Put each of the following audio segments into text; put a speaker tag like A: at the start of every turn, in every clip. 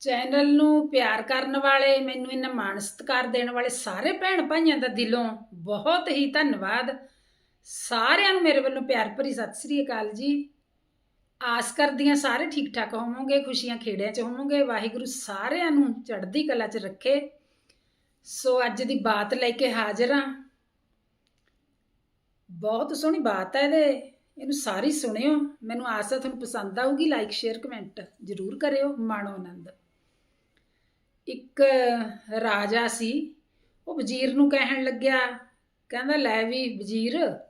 A: Channel ਨੂੰ ਪਿਆਰ ਕਰਨ ਵਾਲੇ, ਮੈਨੂੰ ਇੰਨਾ ਮਾਣ ਸਤਿਕਾਰ ਦੇਣ ਵਾਲੇ ਸਾਰੇ ਭੈਣ ਭਾਈਆਂ ਦਾ ਦਿਲੋਂ ਬਹੁਤ ਹੀ ਧੰਨਵਾਦ। ਸਾਰਿਆਂ ਨੂੰ ਮੇਰੇ ਵੱਲੋਂ ਪਿਆਰ ਭਰੀ ਸਤਿ ਸ੍ਰੀ ਅਕਾਲ ਜੀ। ਆਸ ਕਰਦੀਆਂ ਸਾਰੇ ਠੀਕ ਠਾਕ ਹੋਵੋਗੇ, ਖੁਸ਼ੀਆਂ ਖੇੜਿਆਂ 'ਚ ਹੋਵੋਗੇ, ਵਾਹਿਗੁਰੂ ਸਾਰਿਆਂ ਨੂੰ ਚੜ੍ਹਦੀ ਕਲਾ 'ਚ ਰੱਖੇ। ਸੋ ਅੱਜ ਦੀ ਬਾਤ ਲੈ ਕੇ ਹਾਜ਼ਰ ਹਾਂ। ਬਹੁਤ ਸੋਹਣੀ ਬਾਤ ਹੈ ਇਹਦੇ, ਇਹਨੂੰ ਸਾਰੀ ਸੁਣਿਓ। ਮੈਨੂੰ ਆਸ ਹੈ ਤੁਹਾਨੂੰ ਪਸੰਦ ਆਊਗੀ ਲਾਈਕ ਸ਼ੇਅਰ ਕਮੈਂਟ ਜ਼ਰੂਰ ਕਰਿਓ। ਮਾਣੋ ਆਨੰਦ। ਇੱਕ ਰਾਜਾ ਸੀ, ਉਹ ਵਜ਼ੀਰ ਨੂੰ ਕਹਿਣ ਲੱਗਿਆ, ਕਹਿੰਦਾ, ਲੈ ਵੀ ਵਜ਼ੀਰ,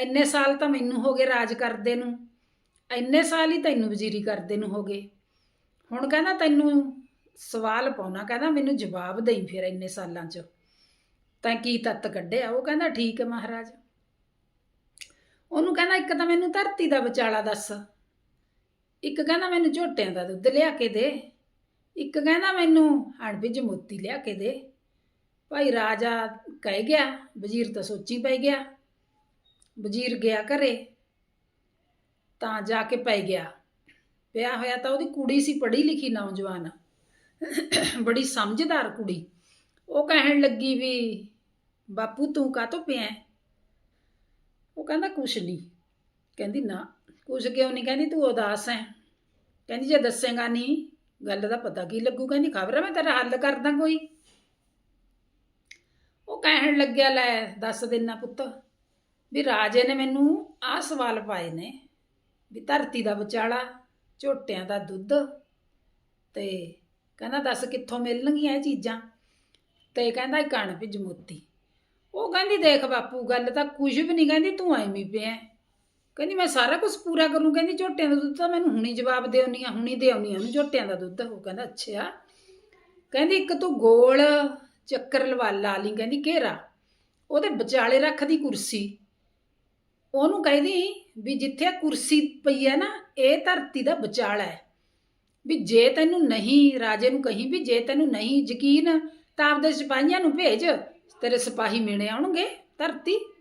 A: ਇੰਨੇ ਸਾਲ ਤਾਂ ਮੈਨੂੰ ਹੋ ਗਏ ਰਾਜ ਕਰਦੇ ਨੂੰ, ਇੰਨੇ ਸਾਲ ਹੀ ਤੈਨੂੰ ਵਜ਼ੀਰੀ ਕਰਦੇ ਨੂੰ ਹੋ ਗਏ। ਹੁਣ ਕਹਿੰਦਾ, ਤੈਨੂੰ ਸਵਾਲ ਪਾਉਣਾ, ਕਹਿੰਦਾ, ਮੈਨੂੰ ਜਵਾਬ ਦੇਈ ਫਿਰ ਇੰਨੇ ਸਾਲਾਂ 'ਚ। ਤਾਂ ਕੀ ਤੱਤ ਕੱਢਿਆ? ਉਹ ਕਹਿੰਦਾ, ਠੀਕ ਹੈ ਮਹਾਰਾਜ। ਉਹਨੂੰ ਕਹਿੰਦਾ, ਇੱਕ ਤਾਂ ਮੈਨੂੰ ਧਰਤੀ ਦਾ ਵਿਚਾਲਾ ਦੱਸ। ਇੱਕ ਕਹਿੰਦਾ, ਮੈਨੂੰ ਝੋਟਿਆਂ ਦਾ ਦੁੱਧ ਲਿਆ ਕੇ ਦੇ। ਇੱਕ ਕਹਿੰਦਾ ਮੈਨੂੰ ਅਣਬਿਜ ਮੋਤੀ ਲਿਆ ਕੇ ਦੇ। ਭਾਈ ਰਾਜਾ ਕਹਿ ਗਿਆ, ਵਜ਼ੀਰ ਤਾਂ ਸੋਚੀ ਪੈ ਗਿਆ। ਵਜ਼ੀਰ ਗਿਆ ਘਰੇ, ਤਾਂ ਜਾ ਕੇ ਪੈ ਗਿਆ। ਪਿਆ ਹੋਇਆ ਤਾਂ ਉਹਦੀ ਕੁੜੀ ਸੀ, ਪੜ੍ਹੀ ਲਿਖੀ ਨੌਜਵਾਨ। ਬੜੀ ਸਮਝਦਾਰ ਕੁੜੀ। ਉਹ ਕਹਿਣ ਲੱਗੀ ਵੀ, ਬਾਪੂ ਤੂੰ ਕਾਹਤੋਂ ਪਿਆ ਉਹ ਕਹਿੰਦਾ, ਕੁਛ ਨਹੀਂ। ਕਹਿੰਦੀ, ਨਾ, ਕੁਛ ਕਿਉਂ ਨਹੀਂ? ਕਹਿੰਦੀ, ਤੂੰ ਉਦਾਸ ਹੈ। ਕਹਿੰਦੀ, ਜੇ ਦੱਸੇਗਾ ਨਹੀਂ ਗੱਲ ਦਾ ਪਤਾ ਕੀ ਲੱਗੂ ਕਹਿੰਦੀ ਖਬਰ ਹੈ ਮੈਂ ਤੇਰਾ ਹੱਲ ਕਰਦਾ ਕੋਈ। ਉਹ ਕਹਿਣ ਲੱਗਿਆ, ਲੈ ਦੱਸ ਦੇਣਾ ਪੁੱਤ, ਵੀ ਰਾਜੇ ਨੇ ਮੈਨੂੰ ਆਹ ਸਵਾਲ ਪਾਏ ਨੇ, ਵੀ ਧਰਤੀ ਦਾ ਵਿਚਾਲਾ, ਝੋਟਿਆਂ ਦਾ ਦੁੱਧ, ਤੇ ਕਹਿੰਦਾ ਦੱਸ ਕਿੱਥੋਂ ਮਿਲਣਗੀਆਂ ਇਹ ਚੀਜ਼ਾਂ? ਤੇ ਕਹਿੰਦਾ ਇਹ ਕਣ ਭਿਜ ਮੋਤੀ ਉਹ ਕਹਿੰਦੀ, ਦੇਖ ਬਾਪੂ, ਗੱਲ ਤਾਂ ਕੁਝ ਵੀ ਨਹੀਂ, ਕਹਿੰਦੀ ਤੂੰ ਐਵੇਂ ਪਿਆ। ਕਹਿੰਦੀ ਮੈਂ ਸਾਰਾ ਕੁਝ ਪੂਰਾ ਕਰੂੰ। ਕਹਿੰਦੀ ਝੋਟਿਆਂ ਦਾ ਦੁੱਧ ਤਾਂ ਮੈਨੂੰ ਹੁਣੀ ਜਵਾਬ ਦੇ ਆਉਣੀ ਆ, ਹੁਣੀ ਦੇ ਆਉਣੀ ਆ। ਉਹਨੂੰ ਝੋਟਿਆਂ ਦਾ ਦੁੱਧ ਉਹ ਕਹਿੰਦਾ, ਅੱਛਾ। ਕਹਿੰਦੀ ਇੱਕ ਤੂੰ ਗੋਲ ਚੱਕਰ ਲਵਾ ਲਾ ਲਈ, ਕਹਿੰਦੀ ਘੇਰਾ। ਉਹਦੇ ਵਿਚਾਲੇ ਰੱਖਦੀ ਕੁਰਸੀ। ਉਹਨੂੰ ਕਹਿੰਦੀ ਵੀ ਜਿੱਥੇ ਕੁਰਸੀ ਪਈ ਹੈ ਨਾ, ਇਹ ਧਰਤੀ ਦਾ ਵਿਚਾਲਾ ਹੈ। ਵੀ ਜੇ ਤੈਨੂੰ ਨਹੀਂ, ਰਾਜੇ ਨੂੰ ਕਹੀਂ ਵੀ ਜੇ ਤੈਨੂੰ ਨਹੀਂ ਯਕੀਨ, ਤਾਂ ਆਪਦੇ ਸਿਪਾਹੀਆਂ ਨੂੰ ਭੇਜ। ਤੇਰੇ ਸਿਪਾਹੀ ਮਿਣੇ ਆਉਣਗੇ, ਧਰਤੀ।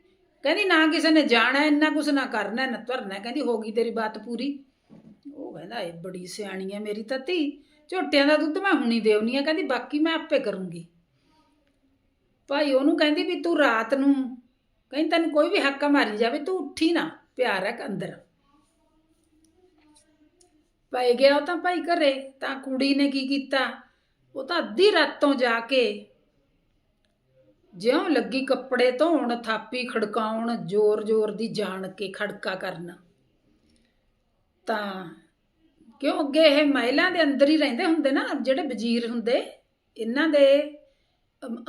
A: ਕਹਿੰਦੀ, ਨਾ ਕਿਸੇ ਨੇ ਜਾਣਾ, ਇੰਨਾ ਕੁਛ ਨਾ ਕਰਨਾ ਨਾ ਧਰਨਾ ਕਹਿੰਦੀ, ਹੋ ਗਈ ਤੇਰੀ ਬਾਤ ਪੂਰੀ। ਉਹ ਕਹਿੰਦਾ, ਇਹ ਬੜੀ ਸਿਆਣੀ ਹੈ ਮੇਰੀ ਤਾਂ ਧੀ। ਝੋਟਿਆਂ ਦਾ ਦੁੱਧ ਮੈਂ ਹੁਣੀ ਦੇਉਣੀ ਆ। ਕਹਿੰਦੀ, ਬਾਕੀ ਮੈਂ ਆਪੇ ਕਰੂੰਗੀ। ਭਾਈ, ਉਹਨੂੰ ਕਹਿੰਦੀ ਵੀ ਤੂੰ ਰਾਤ ਨੂੰ, ਕਹਿੰਦੀ, ਤੈਨੂੰ ਕੋਈ ਵੀ ਹੱਕਾ ਮਾਰੀ ਜਾਵੇ, ਤੂੰ ਉੱਠੀ ਨਾ, ਪਿਆਰ ਹੈ ਅੰਦਰ। ਭਾਈ ਗਿਆ ਉਹ ਤਾਂ ਭਾਈ ਘਰੇ, ਤਾਂ ਕੁੜੀ ਨੇ ਕੀ ਕੀਤਾ? ਉਹ ਤਾਂ ਅੱਧੀ ਰਾਤੋਂ ਜਾ ਕੇ ਜਿਉਂ ਲੱਗੀ ਕੱਪੜੇ ਧੋਣ, ਥਾਪੀ ਖੜਕਾਉਣ ਜ਼ੋਰ-ਜ਼ੋਰ ਦੀ ਜਾਣ ਕੇ ਖੜਕਾ ਕਰਨ। ਤਾਂ ਕਿਉਂ ਅੱਗੇ ਇਹ ਮਹਿਲਾਂ ਦੇ ਅੰਦਰ ਹੀ ਰਹਿੰਦੇ ਹੁੰਦੇ ਨਾ, ਜਿਹੜੇ ਵਜ਼ੀਰ ਹੁੰਦੇ, ਇਹਨਾਂ ਦੇ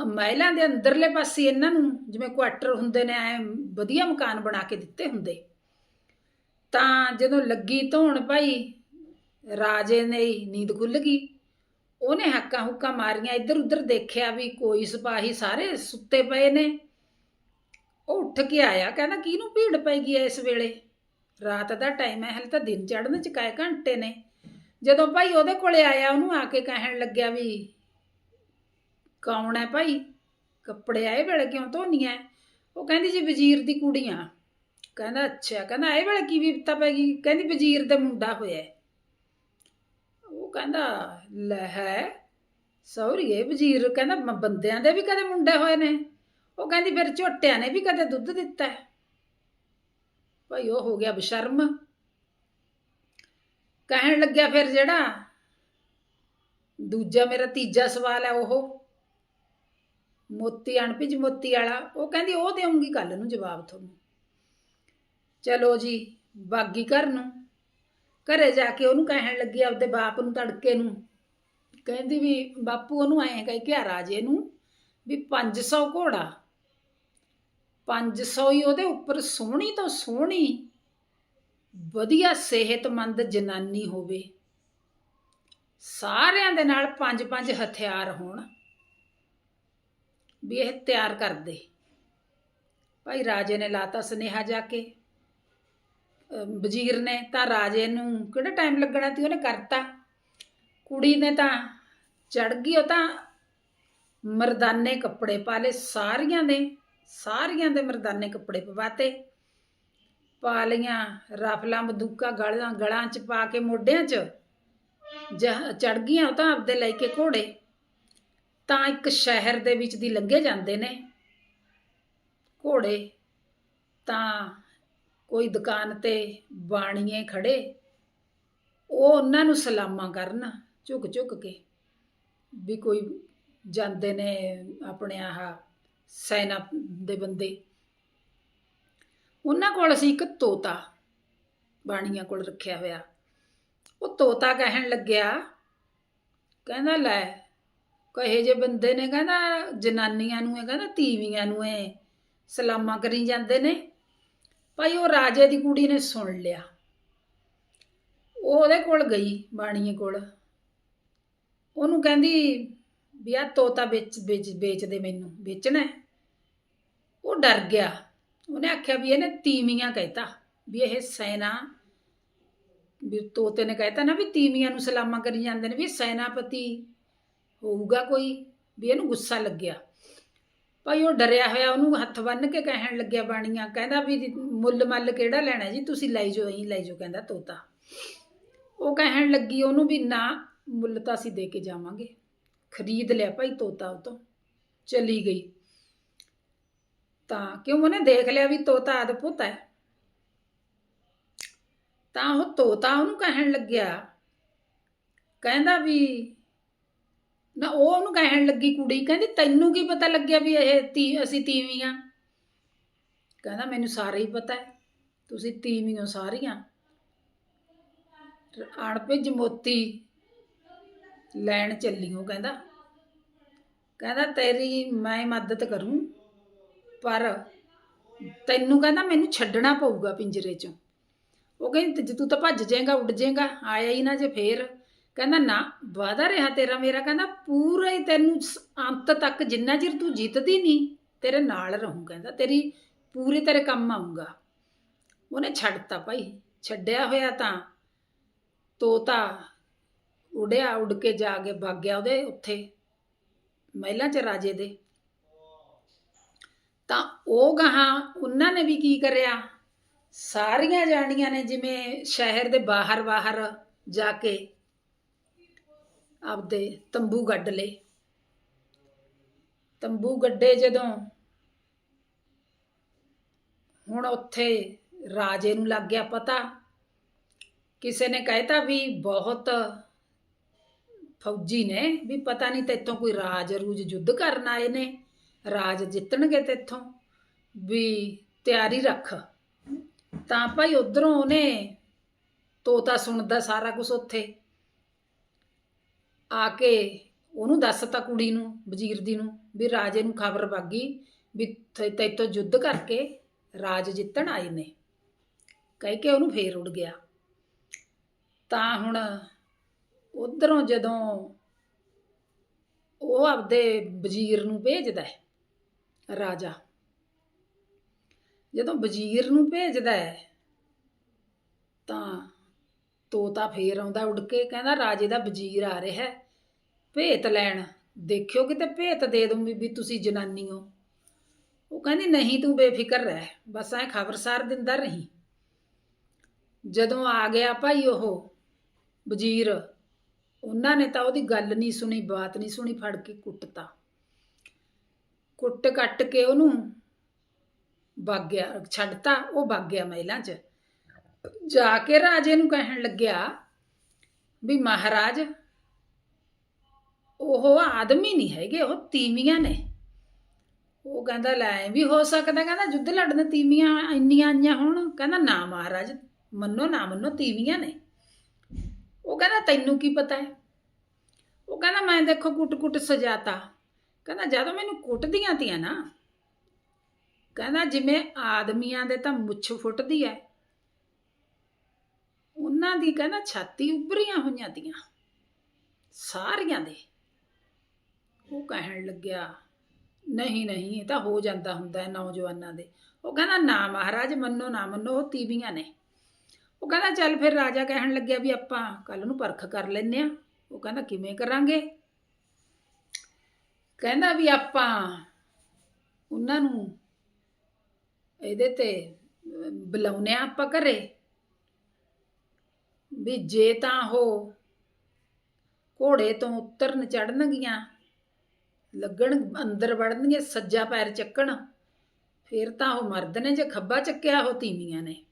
A: ਮਹਿਲਾਂ ਦੇ ਅੰਦਰਲੇ ਪਾਸੇ ਇਹਨਾਂ ਨੂੰ ਜਿਵੇਂ ਕੁਆਟਰ ਹੁੰਦੇ ਨੇ, ਐ ਵਧੀਆ ਮਕਾਨ ਬਣਾ ਕੇ ਦਿੱਤੇ ਹੁੰਦੇ। ਤਾਂ ਜਦੋਂ ਲੱਗੀ ਧੋਣ ਭਾਈ, ਰਾਜੇ ਨੇ ਨੀਂਦ ਖੁੱਲ ਗਈ। ਉਹਨੇ ਹੱਕਾਂ ਹੁੱਕਾਂ ਮਾਰੀਆਂ ਇੱਧਰ ਉੱਧਰ ਦੇਖਿਆ ਵੀ ਕੋਈ ਸਿਪਾਹੀ ਸਾਰੇ ਸੁੱਤੇ ਪਏ ਨੇ। ਉਹ ਉੱਠ ਕੇ ਆਇਆ, ਕਹਿੰਦਾ, ਕਿਹਨੂੰ ਭੀੜ ਪੈ ਗਈ ਐ ਇਸ ਵੇਲੇ? ਰਾਤ ਦਾ ਟਾਈਮ ਹੈ ਹਲੇ ਤਾਂ ਦਿਨ ਚੜ੍ਹਨ ਚ ਕਾਏ ਘੰਟੇ ਨੇ। ਜਦੋਂ ਭਾਈ ਉਹਦੇ ਕੋਲੇ ਆਇਆ, ਉਹਨੂੰ ਆ ਕੇ ਕਹਿਣ ਲੱਗਿਆ ਵੀ, ਕੌਣ ਹੈ ਭਾਈ? ਕੱਪੜੇ ਆਏ ਵੇਲੇ ਕਿਉਂ ਧੋਨੀਆਂ ਉਹ ਕਹਿੰਦੀ, ਜੀ ਵਜ਼ੀਰ ਦੀ ਕੁੜੀਆਂ ਕਹਿੰਦਾ, ਅੱਛਾ। ਕਹਿੰਦਾ ਇਹ ਵੇਲੇ ਕੀ ਵਿਪਤਾ ਪੈ ਗਈ? ਕਹਿੰਦੀ, ਵਜ਼ੀਰ ਦਾ ਮੁੰਡਾ ਹੋਇਆ ਉਹ ਕਹਿੰਦਾ, ਲੈ ਹੈ। ਸੌਰੀਏ ਵਜ਼ੀਰ ਕਹਿੰਦਾ, ਮ- ਬੰਦਿਆਂ ਦੇ ਵੀ ਕਦੇ ਮੁੰਡੇ ਹੋਏ ਨੇ। ਉਹ ਕਹਿੰਦੀ, ਫਿਰ ਝੋਟਿਆਂ ਨੇ ਵੀ ਕਦੇ ਦੁੱਧ ਦਿੱਤਾ ਹੈ। ਭਾਈ ਉਹ ਹੋ ਗਿਆ ਬਸ਼ਰਮ। ਕਹਿਣ ਲੱਗਿਆ ਫਿਰ ਜਿਹੜਾ, ਦੂਜਾ ਮੇਰਾ ਤੀਜਾ ਸਵਾਲ ਹੈ ਉਹ। ਮੋਤੀ ਅਣਪਿਜ ਮੋਤੀ ਵਾਲਾ। ਉਹ ਕਹਿੰਦੀ, ਉਹ ਦੇਵਾਂਗੀ ਕੱਲ ਨੂੰ ਜਵਾਬ ਤੁਹਾਨੂੰ। ਚਲੋ ਜੀ, ਬਾਗੀ ਘਰ ਨੂੰ। ਘਰੇ ਜਾ ਕੇ ਉਹਨੂੰ ਕਹਿਣ ਲੱਗੀ ਆਪਦੇ ਬਾਪ ਨੂੰ ਤੜਕੇ ਨੂੰ। ਕਹਿੰਦੀ ਵੀ ਬਾਪੂ ਉਹਨੂੰ ਐਂ ਕਹਿ ਕੇ ਆ ਰਾਜੇ ਨੂੰ ਵੀ 500 ਘੋੜਾ। 500 ਹੀ ਉਹਦੇ ਉੱਪਰ ਸੋਹਣੀ ਤੋਂ ਸੋਹਣੀ, ਵਧੀਆ ਸਿਹਤਮੰਦ ਜਨਾਨੀ ਹੋਵੇ। ਸਾਰਿਆਂ ਦੇ ਨਾਲ ਪੰਜ ਪੰਜ ਹਥਿਆਰ ਹੋਣ ਵੀ ਇਹ ਤਿਆਰ ਕਰਦੇ। ਭਾਈ ਰਾਜੇ ਨੇ ਲਾਤਾ ਸੁਨੇਹਾ ਜਾ ਕੇ। ਵਜ਼ੀਰ ਨੇ ਤਾਂ ਰਾਜੇ ਨੂੰ ਕਿਹੜਾ ਟਾਈਮ ਲੱਗਣਾ ਸੀ, ਉਹਨੇ ਕਰਤਾ। ਕੁੜੀ ਨੇ ਤਾਂ ਚੜ ਗਈ, ਉਹ ਤਾਂ ਮਰਦਾਨੇ ਕੱਪੜੇ ਪਾ ਲਏ, ਸਾਰੀਆਂ ਦੇ ਸਾਰੀਆਂ ਦੇ ਮਰਦਾਨੇ ਕੱਪੜੇ ਪਵਾਤੇ। ਪਾ ਲਈਆਂ ਰਫਲਾਂ, ਬੰਦੂਕਾਂ, ਗਲਾਂ ਗਲਾਂ 'ਚ ਪਾ ਕੇ ਮੋਢਿਆਂ 'ਚ। ਚੜ ਗਈਆਂ, ਉਹ ਤਾਂ ਆਪਦੇ ਲੈ ਕੇ ਘੋੜੇ। ਤਾਂ ਇੱਕ ਸ਼ਹਿਰ ਦੇ ਵਿੱਚ ਦੀ ਲੰਘੇ ਜਾਂਦੇ ਨੇ ਘੋੜੇ। ਤਾਂ ਕੋਈ ਦੁਕਾਨ ਤੇ ਬਾਣੀਏ ਖੜੇ, ਉਹ ਉਹਨਾਂ ਨੂੰ ਸਲਾਮਾਂ ਕਰਨ, ਝੁਕ ਝੁਕ ਕੇ, ਵੀ ਕੋਈ ਜਾਂਦੇ ਨੇ ਆਪਣੇ ਆਹ ਸੈਨਾ ਦੇ ਬੰਦੇ। ਉਹਨਾਂ ਕੋਲ ਸੀ ਇੱਕ ਤੋਤਾ ਬਾਣੀਆਂ ਕੋਲ ਰੱਖਿਆ ਹੋਇਆ। ਉਹ ਤੋਤਾ ਕਹਿਣ ਲੱਗਿਆ, ਕਹਿੰਦਾ, ਲੈ ਕਹੇ ਜੇ ਬੰਦੇ ਨੇ ਕਹਿੰਦਾ, ਜਨਾਨੀਆਂ ਨੂੰ ਇਹ ਕਹਿੰਦਾ, ਤੀਵੀਆਂ ਨੂੰ ਇਹ ਸਲਾਮਾਂ ਕਰੀ ਜਾਂਦੇ ਨੇ। ਭਾਈ ਉਹ ਰਾਜੇ ਦੀ ਕੁੜੀ ਨੇ ਸੁਣ ਲਿਆ। ਉਹ ਉਹਦੇ ਕੋਲ ਗਈ ਬਾਣੀਏ ਕੋਲ। ਉਹਨੂੰ ਕਹਿੰਦੀ ਵੀ ਆ ਤੋਤਾ ਵੇਚ ਵੇਚ ਵੇਚ ਦੇ ਮੈਨੂੰ, ਵੇਚਣਾ ਉਹ ਡਰ ਗਿਆ। ਉਹਨੇ ਆਖਿਆ ਵੀ ਇਹਨੇ ਤੀਵੀਆਂ ਕਹਿਤਾ ਵੀ ਇਹ ਸੈਨਾ, ਵੀ ਤੋਤੇ ਨੇ ਕਹਿਤਾ ਨਾ ਵੀ ਤੀਵੀਆਂ ਨੂੰ ਸਲਾਮਾਂ ਕਰੀ ਜਾਂਦੇ ਨੇ ਵੀ ਸੈਨਾਪਤੀ ਹੋਊਗਾ ਕੋਈ, ਵੀ ਇਹਨੂੰ ਗੁੱਸਾ ਲੱਗਿਆ। ਭਾਈ ਉਹ ਡਰਿਆ ਹੋਇਆ, ਉਹਨੂੰ ਹੱਥ ਬੰਨ ਕੇ ਕਹਿਣ ਲੱਗਿਆ ਬਾਣੀਆਂ, ਕਹਿੰਦਾ ਵੀ ਮੁੱਲ ਮੱਲ ਕਿਹੜਾ ਲੈਣਾ ਜੀ, ਤੁਸੀਂ ਲੈ ਜਾਓ ਇਹੀ ਲੈ ਜਾਓ, ਕਹਿੰਦਾ ਤੋਤਾ। ਉਹ ਕਹਿਣ ਲੱਗੀ, ਉਹਨੂੰ ਵੀ ਨਾ, ਮੁੱਲ ਤਾਂ ਅਸੀਂ ਦੇ ਕੇ ਜਾਵਾਂਗੇ। ਖਰੀਦ ਲਿਆ ਭਾਈ ਤੋਤਾ ਉਹ ਤੋਂ ਚਲੀ ਗਈ। ਤਾਂ ਕਿਉਂ ਉਹਨੇ ਦੇਖ ਲਿਆ ਵੀ ਤੋਤਾ ਅਦਭੁਤ ਹੈ? ਤਾਂ ਉਹ ਤੋਤਾ ਉਹਨੂੰ ਕਹਿਣ ਲੱਗਿਆ, ਕਹਿੰਦਾ ਵੀ ਨਾ ਉਹ ਉਹਨੂੰ ਕਹਿਣ ਲੱਗੀ ਕੁੜੀ, ਕਹਿੰਦੀ ਤੈਨੂੰ ਕੀ ਪਤਾ ਲੱਗਿਆ ਵੀ ਇਹ ਤੀ, ਅਸੀਂ ਤੀਵੀਆਂ? ਕਹਿੰਦਾ ਮੈਨੂੰ ਸਾਰਾ ਹੀ ਪਤਾ ਹੈ, ਤੁਸੀਂ ਤੀਵੀਆਂ ਸਾਰੀਆਂ। ਅਣਪਿਜ ਮੋਤੀ ਲੈਣ ਚੱਲੀਓ ਕਹਿੰਦਾ। ਕਹਿੰਦਾ ਤੇਰੀ ਮੈਂ ਮਦਦ ਕਰੂੰ, ਪਰ ਤੈਨੂੰ ਕਹਿੰਦਾ ਮੈਨੂੰ ਛੱਡਣਾ ਪਊਗਾ ਪਿੰਜਰੇ ਚੋਂ। ਉਹ ਕਹਿੰਦੀ ਜੇ ਤੂੰ ਤਾਂ ਭੱਜ ਜਾਏਗਾ, ਉੱਡ ਜਾਏਗਾ, ਆਇਆ ਹੀ ਨਾ ਜੇ ਫੇਰ। ਕਹਿੰਦਾ, ਨਾ ਵਾਦਾ ਰਿਹਾ ਤੇਰਾ ਮੇਰਾ। ਕਹਿੰਦਾ, ਪੂਰਾ ਹੀ ਤੈਨੂੰ ਅੰਤ ਤੱਕ ਜਿੰਨਾ ਚਿਰ ਤੂੰ ਜਿੱਤਦੀ ਨਹੀਂ, ਤੇਰੇ ਨਾਲ ਰਹੂੰ। ਕਹਿੰਦਾ, ਤੇਰੀ ਪੂਰੇ ਤੇਰੇ ਕੰਮ ਆਉਂਗਾ ਉਹਨੇ ਛੱਡਤਾ ਭਾਈ। ਛੱਡਿਆ ਹੋਇਆ ਤਾਂ ਤੋਤਾ ਉੜਿਆ ਉੱਡ ਕੇ ਜਾ ਕੇ ਵਗ ਗਿਆ ਉਹਦੇ ਉੱਥੇ, ਮਹਿਲਾਂ ਚ ਰਾਜੇ ਦੇ। ਤਾਂ ਉਹ ਗਾਹਾਂ ਉਹਨਾਂ ਨੇ ਵੀ ਕੀ ਕਰਿਆ? ਸਾਰੀਆਂ ਜਾਣੀਆਂ ਨੇ ਜਿਵੇਂ ਸ਼ਹਿਰ ਦੇ ਬਾਹਰ ਬਾਹਰ ਜਾ ਕੇ ਆਪਦੇ ਤੰਬੂ ਗੱਡ ਲਏ। ਤੰਬੂ ਗੱਡੇ ਜਦੋਂ ਹੁਣ ਉੱਥੇ ਰਾਜੇ ਨੂੰ ਲੱਗ ਗਿਆ ਪਤਾ, ਕਿਸੇ ਨੇ ਕਹਿਤਾ ਵੀ ਬਹੁਤ ਫੌਜੀ ਨੇ, ਵੀ ਪਤਾ ਨਹੀਂ ਤੇਥੋਂ ਕੋਈ ਰਾਜ ਰੂਜ ਯੁੱਧ ਕਰਨ ਆਏ ਨੇ, ਰਾਜ ਜਿੱਤਣਗੇ ਤੇਥੋਂ, ਵੀ ਤਿਆਰੀ ਰੱਖ। ਤਾਂ ਭਾਈ ਉਧਰੋਂ ਉਹਨੇ ਤੋਤਾ ਸੁਣਦਾ ਸਾਰਾ ਕੁਝ ਉੱਥੇ। ਆ ਕੇ ਉਹਨੂੰ ਦੱਸਤਾ ਕੁੜੀ ਨੂੰ, ਵਜ਼ੀਰ ਦੀ ਨੂੰ, ਵੀ ਰਾਜੇ ਨੂੰ ਖਬਰ ਵਾਗੀ ਵੀ ਤੈਤੋਂ ਯੁੱਧ ਕਰਕੇ ਰਾਜ ਜਿੱਤਣ ਆਏ ਨੇ। ਕਹਿ ਕੇ ਉਹਨੂੰ ਫੇਰ ਉੱਡ ਗਿਆ। ਤਾਂ ਹੁਣ ਉਧਰੋਂ ਜਦੋਂ ਉਹ ਆਪਦੇ ਵਜ਼ੀਰ ਨੂੰ ਭੇਜਦਾ ਹੈ, ਰਾਜਾ। ਜਦੋਂ ਵਜ਼ੀਰ ਨੂੰ ਭੇਜਦਾ ਹੈ, ਤਾਂ ਤੋਤਾ ਫੇਰ ਆਉਂਦਾ ਉੱਡ ਕੇ, ਕਹਿੰਦਾ ਰਾਜੇ ਦਾ ਵਜ਼ੀਰ ਆ ਰਿਹਾ ਹੈ। ਭੇਤ ਲੈਣ। ਦੇਖਿਓ ਕਿਤੇ ਭੇਤ ਦੇ ਦੂੰਗੀ ਵੀ ਤੁਸੀਂ ਜਨਾਨੀ ਹੋ। ਉਹ ਕਹਿੰਦੀ, ਨਹੀਂ ਤੂੰ ਬੇਫਿਕਰ ਰਹਿ। ਬਸ ਐ ਖਬਰਸਾਰ ਦਿੰਦਾ ਰਹੀਂ। ਜਦੋਂ ਆ ਗਿਆ ਭਾਈ ਉਹ ਵਜ਼ੀਰ, ਉਹਨਾਂ ਨੇ ਤਾਂ ਉਹਦੀ ਗੱਲ ਨਹੀਂ ਸੁਣੀ, ਬਾਤ ਨਹੀਂ ਸੁਣੀ, ਫੜ ਕੇ ਕੁੱਟਤਾ। ਕੁੱਟ ਕੱਟ ਕੇ ਉਹਨੂੰ ਵਗ ਗਿਆ ਛੱਡਤਾ, ਉਹ ਵਗ ਗਿਆ ਮਹਿਲਾਂ 'ਚ। ਜਾ ਕੇ ਰਾਜੇ ਨੂੰ ਕਹਿਣ ਲੱਗਿਆ ਵੀ, ਮਹਾਰਾਜ ਉਹ ਆਦਮੀ ਨਹੀਂ ਹੈਗੇ, ਉਹ ਤੀਵੀਆਂ ਨੇ। ਉਹ ਕਹਿੰਦਾ, ਲੈ ਵੀ ਹੋ ਸਕਦਾ, ਕਹਿੰਦਾ ਯੁੱਧ ਲੜਨ ਤੀਵੀਆਂ ਇੰਨੀਆਂ ਆਈਆਂ ਹੁਣ। ਕਹਿੰਦਾ, ਨਾ ਮਹਾਰਾਜ, ਮੰਨੋ ਨਾ ਮੰਨੋ, ਤੀਵੀਆਂ ਨੇ। ਉਹ ਕਹਿੰਦਾ, ਤੈਨੂੰ ਕੀ ਪਤਾ ਹੈ? ਉਹ ਕਹਿੰਦਾ, ਮੈਂ ਦੇਖੋ ਕੁੱਟ-ਕੁੱਟ ਸਜਾਤਾ। ਕਹਿੰਦਾ, ਜਦੋਂ ਮੈਨੂੰ ਕੁੱਟਦੀਆਂ ਤੀਆਂ ਨਾ, ਕਹਿੰਦਾ, ਜਿਵੇਂ ਆਦਮੀਆਂ ਦੇ ਤਾਂ ਮੁੱਛ ਫੁੱਟਦੀ ਹੈ ਉਹਨਾਂ ਦੀ ਕਹਿੰਦਾ, ਛਾਤੀ ਉੱਭਰੀਆਂ ਹੋਈਆਂ ਤੀਆਂ, ਸਾਰੀਆਂ ਦੇ। ਉਹ ਕਹਿਣ ਲੱਗਿਆ ਨਹੀਂ ਨਹੀਂ ਇਹ ਤਾਂ ਹੋ ਜਾਂਦਾ ਹੁੰਦਾ ਹੈ ਨੌਜਵਾਨਾਂ ਦੇ। ਉਹ ਕਹਿੰਦਾ ਨਾ ਮਹਾਰਾਜ ਮੰਨੋ ਨਾ ਮੰਨੋ ਉਹ ਤੀਵੀਆਂ ਨੇ। ਉਹ ਕਹਿੰਦਾ ਚੱਲ ਫਿਰ ਰਾਜਾ ਕਹਿਣ ਲੱਗਿਆ ਵੀ ਆਪਾਂ ਕੱਲ ਨੂੰ ਪਰਖ ਕਰ ਲੈਨੇ ਆ ਉਹ ਕਹਿੰਦਾ ਕਿਵੇਂ ਕਰਾਂਗੇ? ਕਹਿੰਦਾ ਵੀ ਆਪਾਂ ਉਹਨਾਂ ਨੂੰ ਇਹਦੇ ਤੇ ਅਹ, ਬੁਲਾਉਂਦੇ ਆ ਆਪਾਂ ਘਰੇ ਵੀ ਜੇ ਤਾਂ ਉਹ ਘੋੜੇ ਤੋਂ ਉਤਰਨ ਚੜਨਗੀਆਂ ਲੱਗਣ, ਅੰਦਰ ਵੜਨਗੀਆਂ ਸੱਜਾ ਪੈਰ ਚੱਕਣ। ਫਿਰ ਤਾਂ ਉਹ ਮਰਦ ਨੇ ਜੇ ਖੱਬਾ ਚੱਕਿਆ, ਉਹ ਤੀਵੀਆਂ ਨੇ।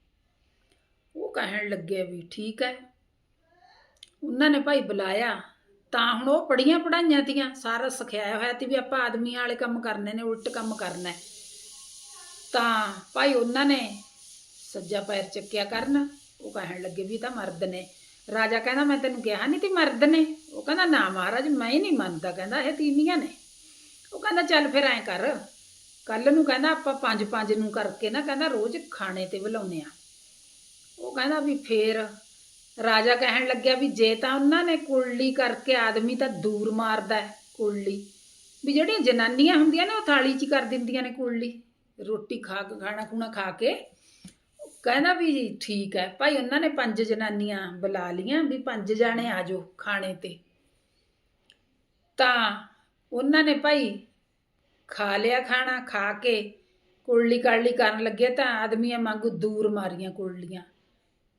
A: ਉਹ ਕਹਿਣ ਲੱਗੇ ਵੀ ਠੀਕ ਹੈ ਉਹਨਾਂ ਨੇ ਭਾਈ ਬੁਲਾਇਆ। ਤਾਂ ਹੁਣ ਉਹ ਪੜੀਆਂ ਪੜਾਈਆਂ ਤੀਆਂ। ਸਾਰਾ ਸਿਖਾਇਆ ਹੋਇਆ ਤੀ ਵੀ ਆਪਾਂ ਆਦਮੀਆਂ ਵਾਲੇ ਕੰਮ ਕਰਨੇ ਨੇ, ਉਲਟ ਕੰਮ ਕਰਨਾ। ਤਾਂ ਭਾਈ ਉਹਨਾਂ ਨੇ ਸੱਜਾ ਪੈਰ ਚੱਕਿਆ ਕਰਨ। ਉਹ ਕਹਿਣ ਲੱਗੇ ਵੀ ਤਾਂ ਮਰਦ ਨੇ। ਰਾਜਾ ਕਹਿੰਦਾ, ਮੈਂ ਤੈਨੂੰ ਕਿਹਾ ਨਹੀਂ ਤੀ ਮਰਦ ਨੇ? ਉਹ ਕਹਿੰਦਾ, ਨਾ ਮਹਾਰਾਜ, ਮੈਂ ਹੀ ਨਹੀਂ ਮੰਨਦਾ। ਕਹਿੰਦਾ, ਇਹ ਤੀਵੀਆਂ ਨੇ। ਉਹ ਕਹਿੰਦਾ, ਚੱਲ ਫਿਰ ਐਂ ਕਰ। ਕੱਲ ਨੂੰ ਕਹਿੰਦਾ, ਆਪਾਂ ਪੰਜ ਪੰਜ ਨੂੰ ਕਰਕੇ ਨਾ ਕਹਿੰਦਾ, ਰੋਜ਼ ਖਾਣੇ ਤੇ ਬੁਲਾਉਨੇ ਆ। ਉਹ ਕਹਿੰਦਾ ਵੀ ਫੇਰ ਰਾਜਾ ਕਹਿਣ ਲੱਗਿਆ ਵੀ ਜੇ ਤਾਂ ਉਹਨਾਂ ਨੇ ਕੁਰਲੀ ਕਰਕੇ ਆਦਮੀ ਤਾਂ ਦੂਰ ਮਾਰਦਾ ਹੈ ਕੁਰਲੀ। ਵੀ ਜਿਹੜੀਆਂ ਜਨਾਨੀਆਂ ਹੁੰਦੀਆਂ ਨੇ, ਉਹ ਥਾਲੀ 'ਚ ਕਰ ਦਿੰਦੀਆਂ ਨੇ ਕੁਰਲੀ। ਰੋਟੀ ਖਾ ਕੇ, ਖਾਣਾ ਖੂਣਾ ਖਾ ਕੇ। ਕਹਿੰਦਾ ਵੀ ਠੀਕ ਹੈ, ਭਾਈ ਉਹਨਾਂ ਨੇ ਪੰਜ ਜਨਾਨੀਆਂ ਬੁਲਾ ਲੀਆਂ ਵੀ ਪੰਜ ਜਾਣੇ ਆ ਜਾਓ ਖਾਣੇ ਤੇ। ਤਾਂ ਉਹਨਾਂ ਨੇ ਭਾਈ ਖਾ ਲਿਆ ਖਾਣਾ, ਖਾ ਕੇ ਕੁਰਲੀ ਕਾਲੀ ਕਰਨ ਲੱਗੇ ਤਾਂ ਆਦਮੀਆਂ ਵਾਂਗੂ ਦੂਰ ਮਾਰੀਆਂ ਕੁਰਲੀਆਂ।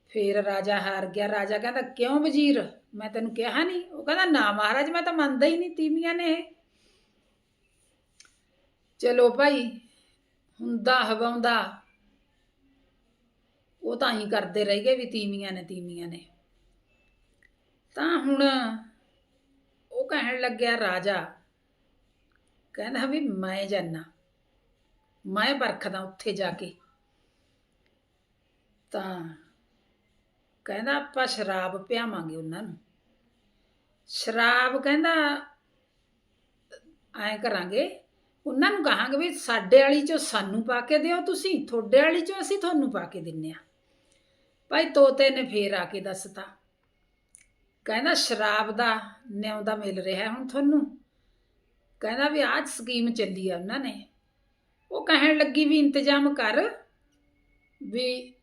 A: ਫੇਰ ਰਾਜਾ ਹਾਰ ਗਿਆ। ਰਾਜਾ ਕਹਿੰਦਾ, ਕਿਉਂ ਵਜ਼ੀਰ? ਮੈਂ ਤੈਨੂੰ ਕਿਹਾ ਨਹੀਂ ਉਹ ਕਹਿੰਦਾ, ਨਾ ਮਹਾਰਾਜ, ਮੈਂ ਤਾਂ ਮੰਨਦਾ ਹੀ ਨਹੀਂ ਤੀਵੀਆਂ ਨੇ ਚਲੋ ਭਾਈ, ਹੁੰਦਾ, ਹਵਾਉਂਦਾ। ਉਹ ਤਾਂ ਹੀ ਕਰਦੇ ਰਹਿ ਗਏ ਵੀ ਤੀਵੀਆਂ ਨੇ ਤੀਵੀਆਂ ਨੇ। ਤਾਂ ਹੁਣ ਉਹ ਕਹਿਣ ਲੱਗਿਆ, ਰਾਜਾ ਕਹਿੰਦਾ ਵੀ ਮੈਂ ਜਾਨਾ। ਮੈਂ ਵਰਖਦਾ ਉੱਥੇ ਜਾ ਕੇ। ਤਾਂ ਕਹਿੰਦਾ ਆਪਾਂ ਸ਼ਰਾਬ ਪਿਆਵਾਂਗੇ ਉਹਨਾਂ ਨੂੰ। ਸ਼ਰਾਬ ਕਹਿੰਦਾ ਐਂ ਕਰਾਂਗੇ, ਉਹਨਾਂ ਨੂੰ ਕਹਾਂਗੇ ਵੀ ਸਾਡੇ ਵਾਲੀ ਚੋਂ ਸਾਨੂੰ ਪਾ ਕੇ ਦਿਓ ਤੁਸੀਂ, ਤੁਹਾਡੇ ਵਾਲੀ ਚੋਂ ਅਸੀਂ ਤੁਹਾਨੂੰ ਪਾ ਕੇ ਦਿੰਨੇ ਆ। ਭਾਈ ਤੋਤੇ ਨੇ ਫੇਰ ਆ ਕੇ ਦੱਸਤਾ। ਕਹਿੰਦਾ ਸ਼ਰਾਬ ਦਾ ਨਿਉਂਦਾ ਮਿਲ ਰਿਹਾ ਹੁਣ ਤੁਹਾਨੂੰ। ਕਹਿੰਦਾ ਵੀ ਆਹ ਸਕੀਮ ਚੱਲੀ ਆ ਉਹਨਾਂ ਨੇ। ਉਹ ਕਹਿਣ ਲੱਗੀ ਵੀ ਇੰਤਜ਼ਾਮ ਕਰ ਵੀ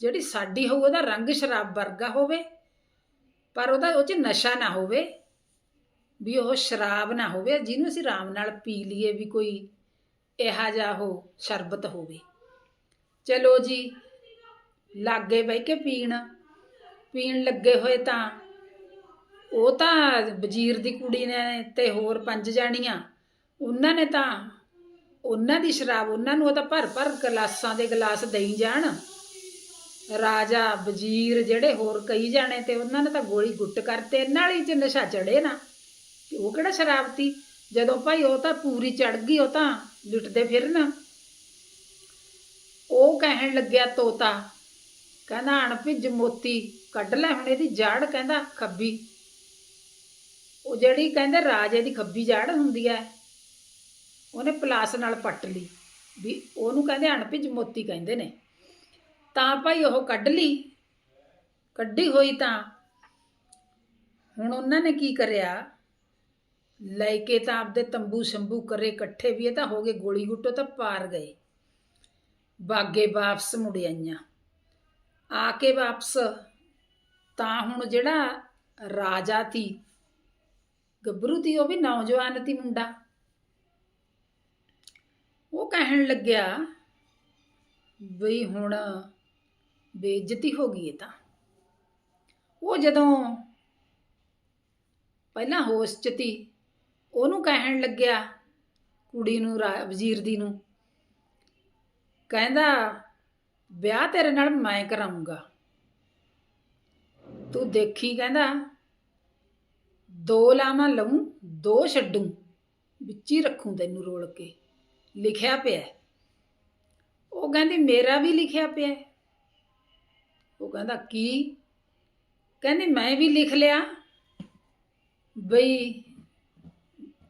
A: ਜਿਹੜੀ ਸਾਡੀ ਹੋਊ ਉਹਦਾ ਰੰਗ ਸ਼ਰਾਬ ਵਰਗਾ ਹੋਵੇ, ਪਰ ਉਹਦਾ ਉਹ ਚ ਨਸ਼ਾ ਨਾ ਹੋਵੇ, ਵੀ ਉਹ ਸ਼ਰਾਬ ਨਾ ਹੋਵੇ, ਜਿਹਨੂੰ ਅਸੀਂ ਆਰਾਮ ਨਾਲ ਪੀ ਲਈਏ ਵੀ ਕੋਈ ਇਹੋ ਜਿਹਾ ਉਹ ਸ਼ਰਬਤ ਹੋਵੇ। ਚਲੋ ਜੀ, ਲਾਗੇ ਬਹਿ ਕੇ ਪੀਣ ਪੀਣ ਲੱਗੇ ਹੋਏ ਤਾਂ ਉਹ ਤਾਂ ਵਜ਼ੀਰ ਦੀ ਕੁੜੀ ਨੇ ਤੇ ਹੋਰ ਪੰਜ ਜਾਣੀਆਂ। ਉਹਨਾਂ ਨੇ ਤਾਂ ਉਹਨਾਂ ਦੀ ਸ਼ਰਾਬ, ਉਹਨਾਂ ਨੂੰ ਉਹ ਤਾਂ ਭਰ ਭਰ ਗਲਾਸਾਂ ਦੇ ਗਲਾਸ ਦੇਈ ਜਾਣ। ਰਾਜਾ, ਵਜ਼ੀਰ ਜਿਹੜੇ ਹੋਰ ਕਈ ਜਾਣੇ ਤੇ ਉਹਨਾਂ ਨੇ ਤਾਂ ਗੋਲੀ ਗੁੱਟ ਕਰਤੇ, ਇਹਨਾਂ ਵਾਲੀ ਚ ਨਸ਼ਾ ਚੜੇ ਨਾ, ਤੇ ਉਹ ਕਿਹੜਾ ਸ਼ਰਾਬ ਤੀ? ਜਦੋਂ ਭਾਈ ਉਹ ਤਾਂ ਪੂਰੀ ਚੜ ਗਈ, ਉਹ ਤਾਂ ਲੁੱਟਦੇ ਫਿਰਨ। ਉਹ ਕਹਿਣ ਲੱਗਿਆ ਤੋਤਾ, ਕਹਿੰਦਾ ਅਣ ਭਿੱਜ ਮੋਤੀ, ਕੱਢ ਲੈ ਹੁਣ ਇਹਦੀ ਜੜ, ਕਹਿੰਦਾ, ਖੱਬੀ ਉਹ ਜਿਹੜੀ ਕਹਿੰਦੇ ਰਾਜੇ ਦੀ ਖੱਬੀ ਜੜ ਹੁੰਦੀ ਹੈ, ਉਹਨੇ ਪਲਾਸ ਨਾਲ ਪੱਟ ਲਈ, ਵੀ ਉਹਨੂੰ ਕਹਿੰਦੇ ਅਣ ਮੋਤੀ ਕਹਿੰਦੇ ਨੇ। ਤਾਂ ਭਾਈ ਉਹ ਕੱਢ ਲਈ, ਕੱਢੀ ਹੋਈ ਤਾਂ ਹੁਣ ਉਹਨਾਂ ਨੇ ਕੀ ਕਰਿਆ? ਲੈ ਕੇ ਤਾਂ ਆਪਦੇ ਤੰਬੂ ਸ਼ੰਬੂ ਕਰੇ, ਇਕੱਠੇ ਵੀ ਇਹ ਤਾਂ ਹੋ ਗਏ, ਗੋਲੀ ਗੁੱਟੋ ਤਾਂ ਪਾਰ ਗਏ। ਬਾਗੇ ਵਾਪਸ ਮੁੜ ਆਈਆਂ। ਆ ਕੇ ਵਾਪਸ, ਤਾਂ ਹੁਣ ਜਿਹੜਾ ਰਾਜਾ ਤੀ ਗੱਭਰੂ ਤੀ ਉਹ ਵੀ ਨੌਜਵਾਨ ਤੀ ਮੁੰਡਾ। ਉਹ ਕਹਿਣ ਲੱਗਿਆ ਬਈ ਹੁਣ ਬੇਇੱਜ਼ਤੀ ਹੋ ਗਈ ਇਹ ਤਾਂ। ਉਹ ਜਦੋਂ ਪਹਿਲਾਂ ਹੋਸ਼ ਚ ਤੀ ਉਹਨੂੰ ਕਹਿਣ ਲੱਗਿਆ ਕੁੜੀ ਨੂੰ, ਰਾ- ਵਜ਼ੀਰ ਦੀ ਨੂੰ, ਕਹਿੰਦਾ, ਵਿਆਹ ਤੇਰੇ ਨਾਲ ਮੈਂ ਕਰਾਉਂਗਾ ਤੂੰ ਦੇਖੀ ਕਹਿੰਦਾ ਦੋ ਲਾਵਾਂ ਲਊਂ, ਦੋ ਛੱਡੂੰ। ਵਿੱਚ ਹੀ ਰੱਖੂੰ ਤੈਨੂੰ ਰੋਲ ਕੇ। ਲਿਖਿਆ ਪਿਆ ਉਹ ਕਹਿੰਦੀ, ਮੇਰਾ ਵੀ ਲਿਖਿਆ ਪਿਆ ਉਹ ਕਹਿੰਦਾ, ਕੀ? ਕਹਿੰਦੀ, ਮੈਂ ਵੀ ਲਿਖ ਲਿਆ। ਬਈ,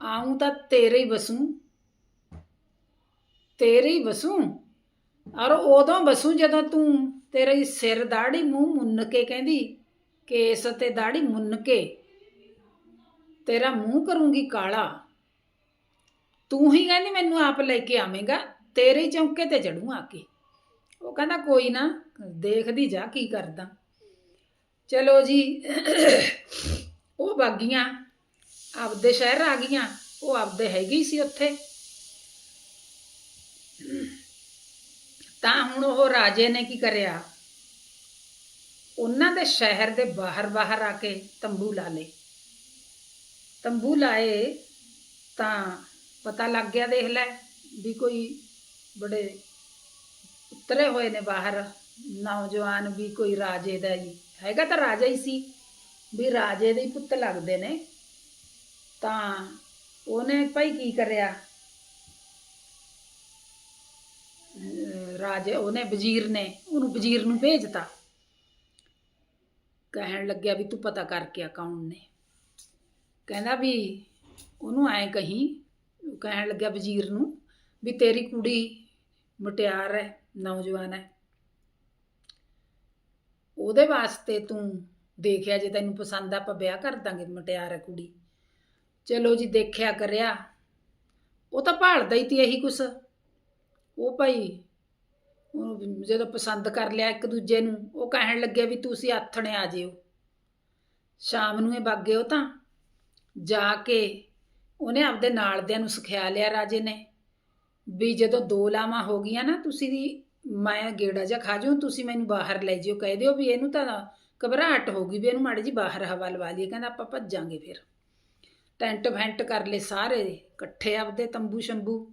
A: ਆਉਂ ਤਾਂ ਤੇਰੇ ਹੀ ਵਸੂੰ। ਤੇਰੇ ਹੀ ਵਸੂੰ? ਔਰ ਉਦੋਂ ਵਸੂੰ ਜਦੋਂ ਤੂੰ ਤੇਰੇ ਸਿਰ ਦਾੜੀ ਮੂੰਹ ਮੁੰਨ ਕੇ ਕਹਿੰਦੀ, ਕੇਸ ਤੇ ਦਾੜੀ ਮੁੰਨ ਕੇ। ਤੇਰਾ ਮੂੰਹ ਕਰੂੰਗੀ ਕਾਲਾ। ਤੂੰ ਹੀ ਕਹਿੰਦੀ ਮੈਨੂੰ ਆਪ ਲੈ ਕੇ ਆਵੇਂਗਾ, ਤੇਰੇ ਚੌਂਕੇ ਤੇ ਚੜੂ ਆ ਕੇ। ਉਹ ਕਹਿੰਦਾ ਕੋਈ ਨਾ, ਦੇਖਦੀ ਜਾ ਕੀ ਕਰਦਾ। ਚਲੋ ਜੀ, ਉਹ ਬਾਗੀਆਂ, ਆਪਦੇ ਸ਼ਹਿਰ ਆ ਗਈਆਂ, ਉਹ ਆਪਦੇ ਹੈਗੀ ਸੀ ਉੱਥੇ। ਤਾਂ ਹੁਣ ਉਹ ਰਾਜੇ ਨੇ ਕੀ ਕਰਿਆ? ਉਹਨਾਂ ਦੇ ਸ਼ਹਿਰ ਦੇ ਬਾਹਰ ਬਾਹਰ ਆ ਕੇ ਤੰਬੂ ਲਾ ਲਏ। ਤੰਬੂ ਲਾਏ ਤਾਂ ਪਤਾ ਲੱਗ ਗਿਆ, ਦੇਖ ਲੈ ਵੀ ਕੋਈ ਬੜੇ ਉਤਰੇ ਹੋਏ ਨੇ ਬਾਹਰ। ਨੌਜਵਾਨ ਵੀ ਕੋਈ ਰਾਜੇ ਦਾ ਹੀ। ਹੈਗਾ ਤਾਂ ਰਾਜਾ ਹੀ ਸੀ, ਵੀ ਰਾਜੇ ਦੇ ਹੀ ਪੁੱਤ ਲੱਗਦੇ ਨੇ। ਤਾਂ ਉਹਨੇ ਭਾਈ ਕੀ ਕਰਿਆ? ਰਾਜੇ, ਉਹਨੇ ਵਜ਼ੀਰ ਨੇ ਉਹਨੂੰ ਵਜ਼ੀਰ ਨੂੰ ਭੇਜਤਾ। ਕਹਿਣ ਲੱਗਿਆ ਵੀ ਤੂੰ ਪਤਾ ਕਰਕੇ ਆ ਕੌਣ ਨੇ। ਕਹਿੰਦਾ ਵੀ ਉਹਨੂੰ ਐ ਕਹੀਂ ਕਹਿਣ ਲੱਗਿਆ ਵਜ਼ੀਰ ਨੂੰ ਵੀ ਤੇਰੀ ਕੁੜੀ ਮੁਟਿਆਰ ਹੈ, ਨੌਜਵਾਨ ਹੈ। ਉਹਦੇ ਵਾਸਤੇ ਤੂੰ ਦੇਖਿਆ ਜੇ ਤੈਨੂੰ ਪਸੰਦ ਆ, ਆਪਾਂ ਵਿਆਹ ਕਰ ਦਾਂਗੇ, ਮੁਟਿਆਰ ਹੈ ਕੁੜੀ। ਚਲੋ ਜੀ, ਦੇਖਿਆ ਕਰਿਆ। ਉਹ ਤਾਂ ਭਾਲਦਾ ਹੀ ਤੀ ਇਹੀ ਕੁਛ। ਉਹ ਭਾਈ, ਉਹ ਜਦੋਂ ਪਸੰਦ ਕਰ ਲਿਆ ਇੱਕ ਦੂਜੇ ਨੂੰ, ਉਹ ਕਹਿਣ ਲੱਗਿਆ ਵੀ ਤੁਸੀਂ ਆਥਣੇ ਆ ਜਿਓ। ਸ਼ਾਮ ਨੂੰ ਇਹ ਬਾਗੇ ਉਹ ਤਾਂ। ਜਾ ਕੇ ਉਹਨੇ ਆਪਦੇ ਨਾਲਦਿਆਂ ਨੂੰ ਸਿਖਿਆ ਲਿਆ ਰਾਜੇ ਨੇ ਵੀ ਜਦੋਂ ਦੋ ਲਾਵਾਂ ਹੋ ਗਈਆਂ ਨਾ, ਤੁਸੀਂ ਦੀ ਮੈਂ ਗੇੜਾ ਜਾਂ ਖਾ ਜਾਊਂ, ਤੁਸੀਂ ਮੈਨੂੰ ਬਾਹਰ ਲੈ ਜਿਓ, ਕਹਿ ਦਿਓ ਵੀ ਇਹਨੂੰ ਤਾਂ ਘਬਰਾਹਟ ਹੋ ਗਈ ਵੀ ਇਹਨੂੰ ਮਾੜੀ ਜੀ ਬਾਹਰ ਹਵਾ ਲਵਾ ਲਈਏ, ਕਹਿੰਦਾ ਆਪਾਂ ਭੱਜਾਂਗੇ ਫਿਰ। ਟੈਂਟ ਫੈਂਟ ਕਰ ਲਏ ਸਾਰੇ, ਇਕੱਠੇ ਆਪਦੇ ਤੰਬੂ ਸ਼ੰਬੂ,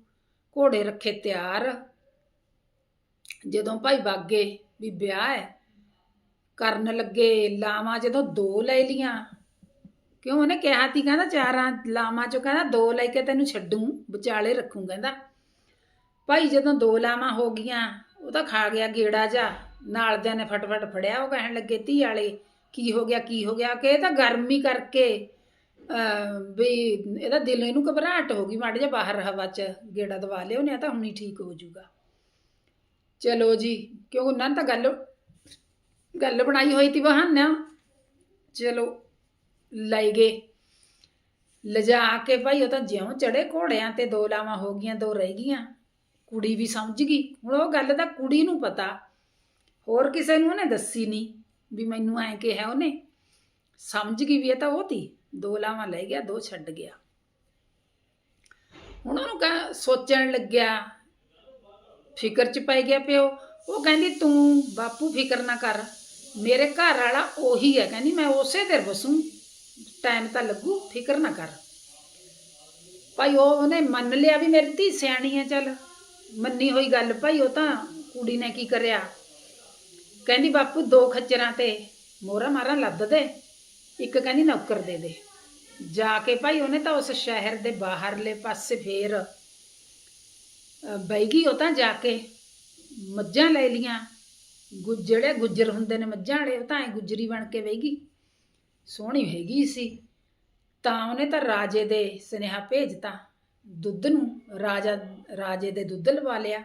A: ਘੋੜੇ ਰੱਖੇ ਤਿਆਰ। ਜਦੋਂ ਭਾਈ ਬਾਗੇ ਵੀ ਵਿਆਹ ਹੈ, ਕਰਨ ਲੱਗੇ ਲਾਵਾਂ ਜਦੋਂ ਦੋ ਲੈ ਲੀਆਂ ਕਿਉਂ? ਉਹਨੇ ਕਿਹਾ ਤੀ, ਕਹਿੰਦਾ ਚਾਰਾਂ ਲਾਵਾਂ ਚੋਂ ਕਹਿੰਦਾ ਦੋ ਲੈ ਕੇ ਤੈਨੂੰ ਛੱਡੂ, ਵਿਚਾਲੇ ਰੱਖੂ, ਕਹਿੰਦਾ। ਭਾਈ ਜਦੋਂ ਦੋ ਲਾਵਾਂ ਹੋ ਗਈਆਂ, ਉਹ ਤਾਂ ਖਾ ਗਿਆ ਗੇੜਾ ਜਾ ਨਾਲਦਿਆਂ ਨੇ ਫਟਫਟ ਫੜਿਆ, ਉਹ ਕਹਿਣ ਲੱਗੇ, ਧੀ ਵਾਲੇ, ਕੀ ਹੋ ਗਿਆ, ਕੀ ਹੋ ਗਿਆ? ਕਿ ਇਹ ਤਾਂ ਗਰਮੀ ਕਰਕੇ ਵੀ ਇਹਦਾ ਦਿਲ ਇਹਨੂੰ ਘਬਰਾਹਟ ਹੋ ਗਈ, ਮਾੜਾ ਜਿਹਾ ਬਾਹਰ ਹਵਾ 'ਚ ਗੇੜਾ ਦਵਾ ਲਿਓ ਨੇ ਤਾਂ ਹੁਣੀ ਠੀਕ ਹੋ ਜਾਊਗਾ। ਚਲੋ ਜੀ, ਕਿਉਂ, ਉਹਨਾਂ ਨੇ ਤਾਂ ਗੱਲ ਗੱਲ ਬਣਾਈ ਹੋਈ ਤੀ ਬਹਾਨਾ। ਚਲੋ। ਲੈ ਗਏ। ਲਿਜਾ ਕੇ ਭਾਈ, ਉਹ ਤਾਂ ਜਿਉਂ ਚੜੇ ਘੋੜਿਆਂ ਤੇ ਦੋ ਲਾਵਾਂ ਹੋ ਗਈਆਂ, ਦੋ ਰਹਿ ਗਈਆਂ। ਕੁੜੀ ਵੀ ਸਮਝ ਗਈ। ਹੁਣ ਉਹ ਗੱਲ ਤਾਂ ਕੁੜੀ ਨੂੰ ਪਤਾ। ਹੋਰ ਕਿਸੇ ਨੂੰ ਉਹਨੇ ਦੱਸੀ ਨਹੀਂ ਵੀ ਮੈਨੂੰ ਐਂ ਕਿਹਾ ਉਹਨੇ। ਸਮਝ ਗਈ ਵੀ ਇਹ ਤਾਂ ਉਹ ਤੀ। ਦੋ ਲਾਵਾਂ ਲੈ ਗਿਆ, ਦੋ ਛੱਡ ਗਿਆ। ਹੁਣ ਉਹਨੂੰ ਕਹ, ਸੋਚਣ ਲੱਗਿਆ। ਫਿਕਰ ਚ ਪੈ ਗਿਆ ਪਿਓ। ਉਹ ਕਹਿੰਦੀ, ਤੂੰ ਬਾਪੂ ਫਿਕਰ ਨਾ ਕਰ। ਮੇਰੇ ਘਰ ਵਾਲਾ ਉਹੀ ਹੈ। ਕਹਿੰਦੀ, ਮੈਂ ਉਸੇ ਤੇ ਵਸੂੰ। ਟਾਈਮ ਤਾਂ ਲੱਗੂ ਫਿਕਰ ਨਾ ਕਰ। ਭਾਈ ਉਹ ਉਹਨੇ ਮੰਨ ਲਿਆ ਵੀ ਮੇਰੀ ਧੀ ਸਿਆਣੀ ਹੈ ਚੱਲ ਮੰਨੀ ਹੋਈ ਗੱਲ ਭਾਈ ਉਹ ਤਾਂ ਕੁੜੀ ਨੇ ਕੀ ਕਰਿਆ? ਕਹਿੰਦੀ ਬਾਪੂ ਦੋ ਖੱਚਰਾਂ ਤੇ ਮੋਹਰਾ ਮਾਰਾ ਲੱਦ ਦੇ ਇੱਕ ਕਹਿੰਦੀ ਨੌਕਰ ਦੇ ਦੇ। ਜਾ ਕੇ ਭਾਈ ਉਹਨੇ ਤਾਂ ਉਸ ਸ਼ਹਿਰ ਦੇ ਬਾਹਰਲੇ ਪਾਸੇ ਫੇਰ ਅ, ਬਹਿ ਗਈ ਉਹ ਤਾਂ ਜਾ ਕੇ ਮੱਝਾਂ ਲੈ ਲੀਆਂ ਗੁ- ਜਿਹੜੇ ਗੁੱਜਰ ਹੁੰਦੇ ਨੇ ਮੱਝਾਂ ਵਾਲੇ ਉਹ ਤਾਂ ਐ ਗੁੱਜਰੀ ਬਣ ਕੇ ਬਹਿ ਸੋਹਣੀ ਹੈਗੀ ਸੀ। ਤਾਂ ਉਹਨੇ ਤਾਂ ਰਾਜੇ ਦੇ ਸੁਨੇਹਾ ਭੇਜਤਾ। ਦੁੱਧ ਨੂੰ ਰਾਜਾ, ਰਾਜੇ ਦੇ ਦੁੱਧ ਲਵਾ ਲਿਆ।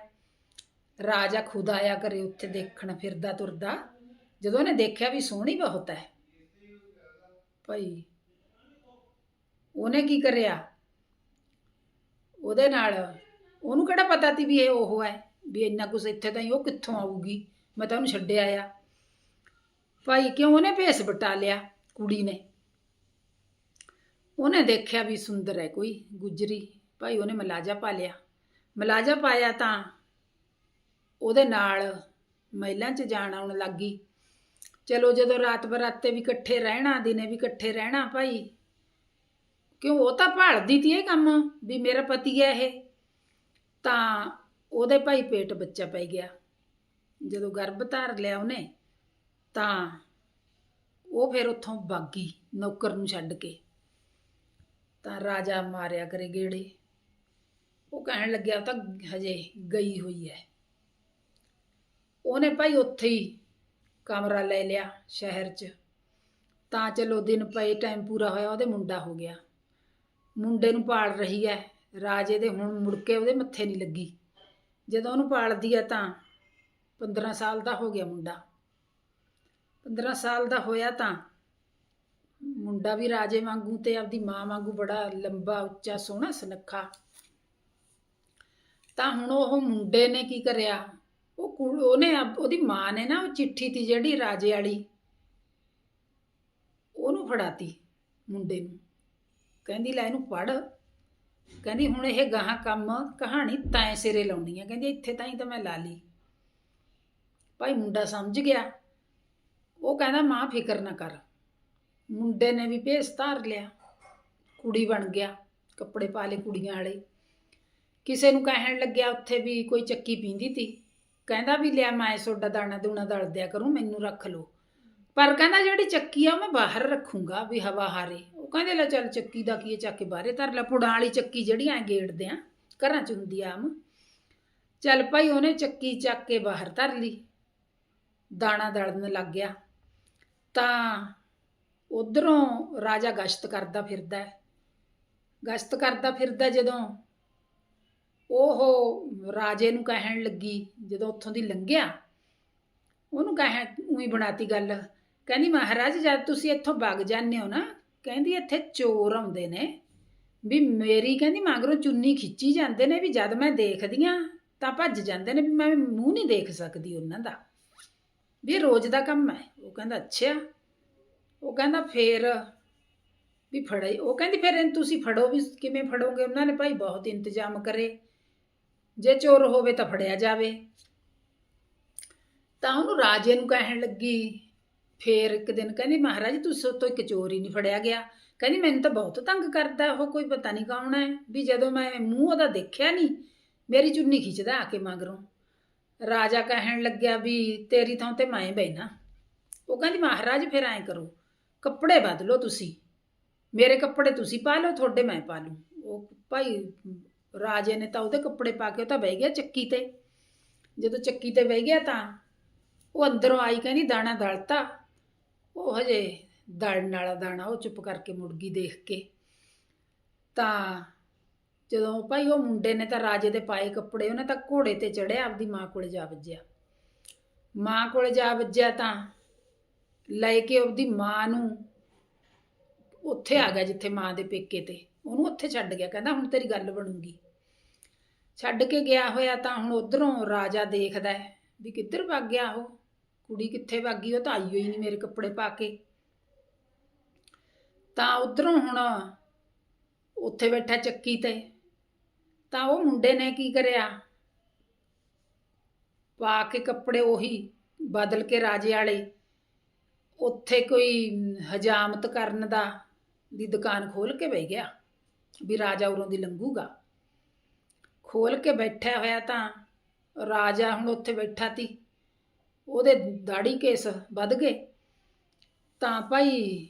A: ਰਾਜਾ ਖੁਦ ਆਇਆ ਕਰੇ ਉੱਥੇ ਦੇਖਣ ਫਿਰਦਾ ਤੁਰਦਾ। ਜਦੋਂ ਉਹਨੇ ਦੇਖਿਆ ਵੀ ਸੋਹਣੀ ਬਹੁਤ ਹੈ। ਭਾਈ, ਉਹਨੇ ਕੀ ਕਰਿਆ? ਉਹਦੇ ਨਾਲ ਉਹਨੂੰ ਕਿਹੜਾ ਪਤਾ ਸੀ ਵੀ ਇਹ ਉਹ ਹੈ, ਵੀ ਇੰਨਾ ਕੁਛ ਇੱਥੇ ਤਾਂ ਉਹ ਕਿੱਥੋਂ ਆਊਗੀ? ਮੈਂ ਤਾਂ ਉਹਨੂੰ ਛੱਡਿਆ ਆ। ਭਾਈ, ਕਿਉਂ ਉਹਨੇ ਭੇਸ ਬਟਾ ਲਿਆ? ਕੁੜੀ ਨੇ। ਉਹਨੇ ਦੇਖਿਆ ਵੀ ਸੁੰਦਰ ਹੈ ਕੋਈ ਗੁਜਰੀ। ਭਾਈ ਉਹਨੇ ਮਲਾਜਾ ਪਾ ਲਿਆ। ਮਲਾਜਾ ਪਾਇਆ ਤਾਂ ਉਹਦੇ ਨਾਲ ਮਹਿਲਾਂ 'ਚ ਜਾਣ ਆਉਣ ਲੱਗੀ ਚਲੋ ਜਦੋਂ ਰਾਤ ਬਰਾਤੇ ਵੀ ਇਕੱਠੇ ਰਹਿਣਾ, ਦਿਨੇ ਵੀ ਇਕੱਠੇ ਰਹਿਣਾ ਭਾਈ। ਕਿਉਂ ਉਹ ਤਾਂ ਭਾਲਦੀ ਤੀ ਇਹ ਕੰਮ ਵੀ ਮੇਰਾ ਪਤੀ ਹੈ ਇਹ। ਤਾਂ ਉਹਦੇ ਭਾਈ ਪੇਟ ਬੱਚਾ ਪੈ ਗਿਆ। ਜਦੋਂ ਗਰਭ ਧਾਰ ਲਿਆ ਉਹਨੇ ਤਾਂ ਉਹ ਫਿਰ ਉੱਥੋਂ ਬਾਗੀ ਨੌਕਰ ਨੂੰ ਛੱਡ ਕੇ। ਤਾਂ ਰਾਜਾ ਮਾਰਿਆ ਕਰੇ ਗੇੜੇ। ਉਹ ਕਹਿਣ ਲੱਗਿਆ ਤਾਂ ਹਜੇ ਗਈ ਹੋਈ ਹੈ। ਉਹਨੇ ਭਾਈ ਉੱਥੇ ਹੀ ਕਮਰਾ ਲੈ ਲਿਆ ਸ਼ਹਿਰ 'ਚ। ਤਾਂ ਚਲੋ ਦਿਨ ਪਏ ਟਾਈਮ ਪੂਰਾ ਹੋਇਆ, ਉਹਦੇ ਮੁੰਡਾ ਹੋ ਗਿਆ। ਮੁੰਡੇ ਨੂੰ ਪਾਲ ਰਹੀ ਹੈ। ਰਾਜੇ ਦੇ ਹੁਣ ਮੁੜ ਕੇ ਉਹਦੇ ਮੱਥੇ ਨਹੀਂ ਲੱਗੀ। ਜਦੋਂ ਉਹਨੂੰ ਪਾਲਦੀ ਹੈ ਤਾਂ 15 ਸਾਲ ਦਾ ਹੋ ਗਿਆ ਮੁੰਡਾ। 15 ਸਾਲ ਦਾ ਹੋਇਆ ਤਾਂ ਮੁੰਡਾ ਵੀ ਰਾਜੇ ਵਾਂਗੂ ਤੇ ਆਪਦੀ ਮਾਂ ਵਾਂਗੂ ਬੜਾ ਲੰਬਾ, ਉੱਚਾ, ਸੋਹਣਾ, ਸੁਨੱਖਾ। ਤਾਂ ਹੁਣ ਉਹ ਮੁੰਡੇ ਨੇ ਕੀ ਕਰਿਆ? ਉਹ ਕੁੜ- ਉਹਨੇ ਉਹਦੀ ਮਾਂ ਨੇ ਨਾ ਉਹ ਚਿੱਠੀ ਤੀ ਜਿਹੜੀ ਰਾਜੇ ਵਾਲੀ, ਉਹਨੂੰ ਫੜਾਤੀ ਮੁੰਡੇ ਨੂੰ। ਕਹਿੰਦੀ, ਲੈ ਇਹਨੂੰ ਪੜ ਕਹਿੰਦੀ, ਹੁਣ ਇਹ ਗਾਹਾਂ ਕੰਮ, ਕਹਾਣੀ ਤੈਂ ਸਿਰੇ ਲਾਉਣੀ ਆ। ਕਹਿੰਦੀ, ਇੱਥੇ ਤਾਂ ਹੀ ਤਾਂ ਮੈਂ ਲਾ ਲਈ। ਭਾਈ ਮੁੰਡਾ ਸਮਝ ਗਿਆ। ਉਹ ਕਹਿੰਦਾ, ਮਾਂ, ਫਿਕਰ ਨਾ ਕਰ। ਮੁੰਡੇ ਨੇ ਵੀ ਭੇਸ ਧਾਰ ਲਿਆ। ਕੁੜੀ ਬਣ ਗਿਆ, ਕੱਪੜੇ ਪਾ ਲਏ ਕੁੜੀਆਂ ਵਾਲੇ। ਕਿਸੇ ਨੂੰ ਕਹਿਣ ਲੱਗਿਆ ਉੱਥੇ ਵੀ ਕੋਈ ਚੱਕੀ ਪੀਂਦੀ ਤੀ। ਕਹਿੰਦਾ ਵੀ, ਲਿਆ, ਮੈਂ ਸੋਡਾ ਦਾਣਾ ਦੂਣਾ ਦਲ ਦਿਆ ਕਰੂੰ, ਮੈਨੂੰ ਰੱਖ ਲਓ। ਪਰ ਕਹਿੰਦਾ, ਜਿਹੜੀ ਚੱਕੀ ਆ ਮੈਂ ਬਾਹਰ ਰੱਖੂੰਗਾ ਵੀ ਹਵਾ ਹਾਰੇ। ਉਹ ਕਹਿੰਦੇ, ਲੈ, ਚੱਲ, ਚੱਕੀ ਦਾ ਕੀ ਹੈ? ਚੱਕ ਕੇ ਬਾਹਰੇ ਧਰ ਲੈ। ਪੁੜਾਂ ਵਾਲੀ ਚੱਕੀ ਜਿਹੜੀ ਐ ਗੇੜਦੇ ਆ, ਘਰਾਂ 'ਚ ਹੁੰਦੀ ਆ ਆਮ। ਚੱਲ ਭਾਈ, ਉਹਨੇ ਚੱਕੀ ਚੱਕ ਕੇ ਬਾਹਰ ਧਰ ਲਈ। ਦਾਣਾ ਦਲਣ ਲੱਗ ਗਿਆ। ਤਾਂ ਉਧਰੋਂ ਰਾਜਾ ਗਸ਼ਤ ਕਰਦਾ ਫਿਰਦਾ ਹੈ। ਗਸ਼ਤ ਕਰਦਾ ਫਿਰਦਾ ਜਦੋਂ ਉਹ ਰਾਜੇ ਨੂੰ ਕਹਿਣ ਲੱਗੀ, ਜਦੋਂ ਉੱਥੋਂ ਦੀ ਲੰਘਿਆ, ਉਹਨੂੰ ਕਹਿ, ਉਹੀ ਬਣਾਤੀ ਗੱਲ, ਕਹਿੰਦੀ, ਮਹਾਰਾਜ, ਜਦ ਤੁਸੀਂ ਇੱਥੋਂ ਵਗ ਜਾਂਦੇ ਹੋ ਨਾ, ਕਹਿੰਦੀ, ਇੱਥੇ ਚੋਰ ਆਉਂਦੇ ਨੇ, ਵੀ ਮੇਰੀ, ਕਹਿੰਦੀ, ਮਗਰੋਂ ਚੁੰਨੀ ਖਿੱਚੀ ਜਾਂਦੇ ਨੇ, ਵੀ ਜਦ ਮੈਂ ਦੇਖਦੀ ਆ ਤਾਂ ਭੱਜ ਜਾਂਦੇ ਨੇ, ਵੀ ਮੈਂ ਮੂੰਹ ਨਹੀਂ ਦੇਖ ਸਕਦੀ ਉਹਨਾਂ ਦਾ। ਵੀ ਇਹ ਰੋਜ਼ ਦਾ ਕੰਮ ਹੈ। ਉਹ ਕਹਿੰਦਾ, ਅੱਛਾ। ਉਹ ਕਹਿੰਦਾ, ਫੇਰ ਵੀ ਫੜੇ ਉਹ ਕਹਿੰਦੀ, ਫਿਰ ਇਹਨੂੰ ਤੁਸੀਂ ਫੜੋ ਵੀ ਕਿਵੇਂ ਫੜੋਗੇ? ਉਹਨਾਂ ਨੇ ਭਾਈ ਬਹੁਤ ਇੰਤਜ਼ਾਮ ਕਰੇ। ਜੇ ਚੋਰ ਹੋਵੇ ਤਾਂ ਫੜਿਆ ਜਾਵੇ। ਤਾਂ ਉਹਨੂੰ ਰਾਜੇ ਨੂੰ ਕਹਿਣ ਲੱਗੀ। ਫੇਰ ਇੱਕ ਦਿਨ ਕਹਿੰਦੀ, ਮਹਾਰਾਜ, ਤੁਸੀਂ ਤੋਂ ਇੱਕ ਚੋਰ ਹੀ ਨਹੀਂ ਫੜਿਆ ਗਿਆ। ਕਹਿੰਦੀ, ਮੈਨੂੰ ਤਾਂ ਬਹੁਤ ਤੰਗ ਕਰਦਾ ਉਹ, ਕੋਈ ਪਤਾ ਨਹੀਂ ਕੌਣ ਹੈ। ਵੀ ਜਦੋਂ ਮੈਂ ਮੂੰਹ ਉਹਦਾ ਦੇਖਿਆ ਨਹੀਂ, ਮੇਰੀ ਚੁੰਨੀ ਖਿੱਚਦਾ ਆ ਕੇ ਮਗਰੋਂ। ਰਾਜਾ ਕਹਿਣ ਲੱਗਿਆ ਵੀ ਤੇਰੀ ਥਾਂ ਤੇ ਮੈਂ ਬੈਣਾ ਉਹ ਕਹਿੰਦੀ, ਮਹਾਰਾਜ ਫਿਰ ਐਂ ਕਰੋ, ਕੱਪੜੇ ਬਦਲੋ ਤੁਸੀਂ। ਮੇਰੇ ਕੱਪੜੇ ਤੁਸੀਂ ਪਾ ਲਓ, ਤੁਹਾਡੇ ਮੈਂ ਪਾ ਲੂੰ। ਉਹ ਭਾਈ ਰਾਜੇ ਨੇ ਤਾਂ ਉਹਦੇ ਕੱਪੜੇ ਪਾ ਕੇ ਉਹ ਤਾਂ ਬਹਿ ਗਿਆ ਚੱਕੀ ਤੇ। ਜਦੋਂ ਚੱਕੀ ਤੇ ਬਹਿ ਗਿਆ ਤਾਂ ਉਹ ਅੰਦਰੋਂ ਆਈ ਕਹਿੰਦੀ, ਦਾਣਾ ਦਲਤਾ। ਉਹ ਹਜੇ ਦਲਣ ਵਾਲਾ ਦਾਣਾ ਉਹ ਚੁੱਪ ਕਰਕੇ ਮੁੜ ਗਈ ਦੇਖ ਕੇ। ਤਾਂ ਜਦੋਂ ਭਾਈ ਉਹ ਮੁੰਡੇ ਨੇ ਤਾਂ ਰਾਜੇ ਦੇ ਪਾਏ ਕੱਪੜੇ, ਉਹਨੇ ਤਾਂ ਘੋੜੇ ਤੇ ਚੜਿਆ ਆਪਦੀ ਮਾਂ ਕੋਲੇ ਜਾ ਵੱਜਿਆ। ਮਾਂ ਕੋਲੇ ਜਾ ਵੱਜਿਆ ਤਾਂ ਲੈ ਕੇ ਉਹਦੀ ਮਾਂ ਨੂੰ ਉੱਥੇ ਆ ਗਿਆ ਜਿੱਥੇ ਮਾਂ ਦੇ ਪੇਕੇ ਤੇ। ਉਹਨੂੰ ਉੱਥੇ ਛੱਡ ਗਿਆ, ਕਹਿੰਦਾ ਹੁਣ ਤੇਰੀ ਗੱਲ ਬਣੂਗੀ। ਛੱਡ ਕੇ ਗਿਆ ਹੋਇਆ ਤਾਂ ਹੁਣ ਉਧਰੋਂ ਰਾਜਾ ਦੇਖਦਾ ਹੈ ਵੀ ਕਿੱਧਰ ਭੱਗ ਗਿਆ ਉਹ। ਕੁੜੀ ਕਿੱਥੇ ਭੱਗ ਗਈ, ਉਹ ਤਾਂ ਆਈ ਹੋਈ ਨਹੀਂ ਮੇਰੇ ਕੱਪੜੇ ਪਾ ਕੇ। ਤਾਂ ਉਧਰੋਂ ਹੁਣ ਉੱਥੇ ਬੈਠਾ ਚੱਕੀ ਤੇ। ਤਾਂ ਉਹ ਮੁੰਡੇ ਨੇ ਕੀ ਕਰਿਆ? ਪਾ ਕੇ ਕੱਪੜੇ ਉਹੀ ਬਦਲ ਕੇ ਰਾਜੇ ਵਾਲੇ। ਉੱਥੇ ਕੋਈ ਹਜਾਮਤ ਕਰਨ ਦਾ ਦੀ ਦੁਕਾਨ ਖੋਲ ਕੇ ਬਹਿ ਗਿਆ ਵੀ ਰਾਜਾ ਉਰੋਂ ਦੀ ਲੰਘੂਗਾ। ਖੋਲ ਕੇ ਬੈਠਾ ਹੋਇਆ ਤਾਂ ਰਾਜਾ ਹੁਣ ਉੱਥੇ ਬੈਠਾ ਤੀ। ਉਹਦੇ ਦਾੜੀ ਕੇਸ ਵੱਧ ਗਏ। ਤਾਂ ਭਾਈ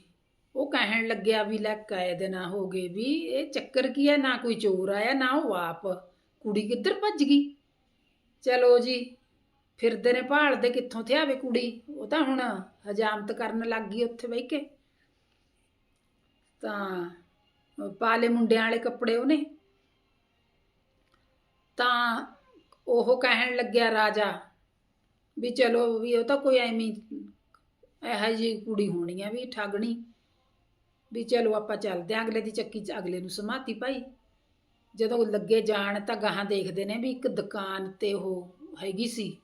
A: ਉਹ ਕਹਿਣ ਲੱਗਿਆ ਵੀ ਲੈ ਕਾਇਦ ਨਾ ਹੋ ਗਏ ਵੀ, ਇਹ ਚੱਕਰ ਕੀ ਹੈ ਨਾ ਕੋਈ ਚੋਰ ਆਇਆ, ਨਾ ਉਹ ਆਪ। ਕੁੜੀ ਕਿੱਧਰ ਭੱਜ ਗਈ? ਚਲੋ ਜੀ, ਫਿਰਦੇ ਨੇ ਭਾਲਦੇ ਕਿੱਥੋਂ ਤੇ ਆਵੇ ਕੁੜੀ। ਉਹ ਤਾਂ ਹੁਣ ਹਜਾਮਤ ਕਰਨ ਲੱਗ ਗਈ ਉੱਥੇ ਬਹਿ ਕੇ। ਤਾਂ ਪਾਲੇ ਮੁੰਡਿਆਂ ਵਾਲੇ ਕੱਪੜੇ ਉਹਨੇ। ਤਾਂ ਉਹ ਕਹਿਣ ਲੱਗਿਆ ਰਾਜਾ ਵੀ ਚਲੋ ਵੀ ਉਹ ਤਾਂ ਕੋਈ ਐਵੇਂ ਇਹੋ ਜੀ ਕੁੜੀ ਹੋਣੀ ਆ ਵੀ ਠੱਗਣੀ ਵੀ ਚਲੋ ਆਪਾਂ ਚੱਲਦੇ ਆਂ, ਅਗਲੇ ਦੀ ਚੱਕੀ 'ਚ ਅਗਲੇ ਨੂੰ ਸਮਾਤੀ ਭਾਈ। ਜਦੋਂ ਲੱਗੇ ਜਾਣ ਤਾਂ ਗਾਹਾਂ ਦੇਖਦੇ ਨੇ ਵੀ ਇੱਕ ਦੁਕਾਨ ਤੇ ਉਹ ਹੈਗੀ ਸੀ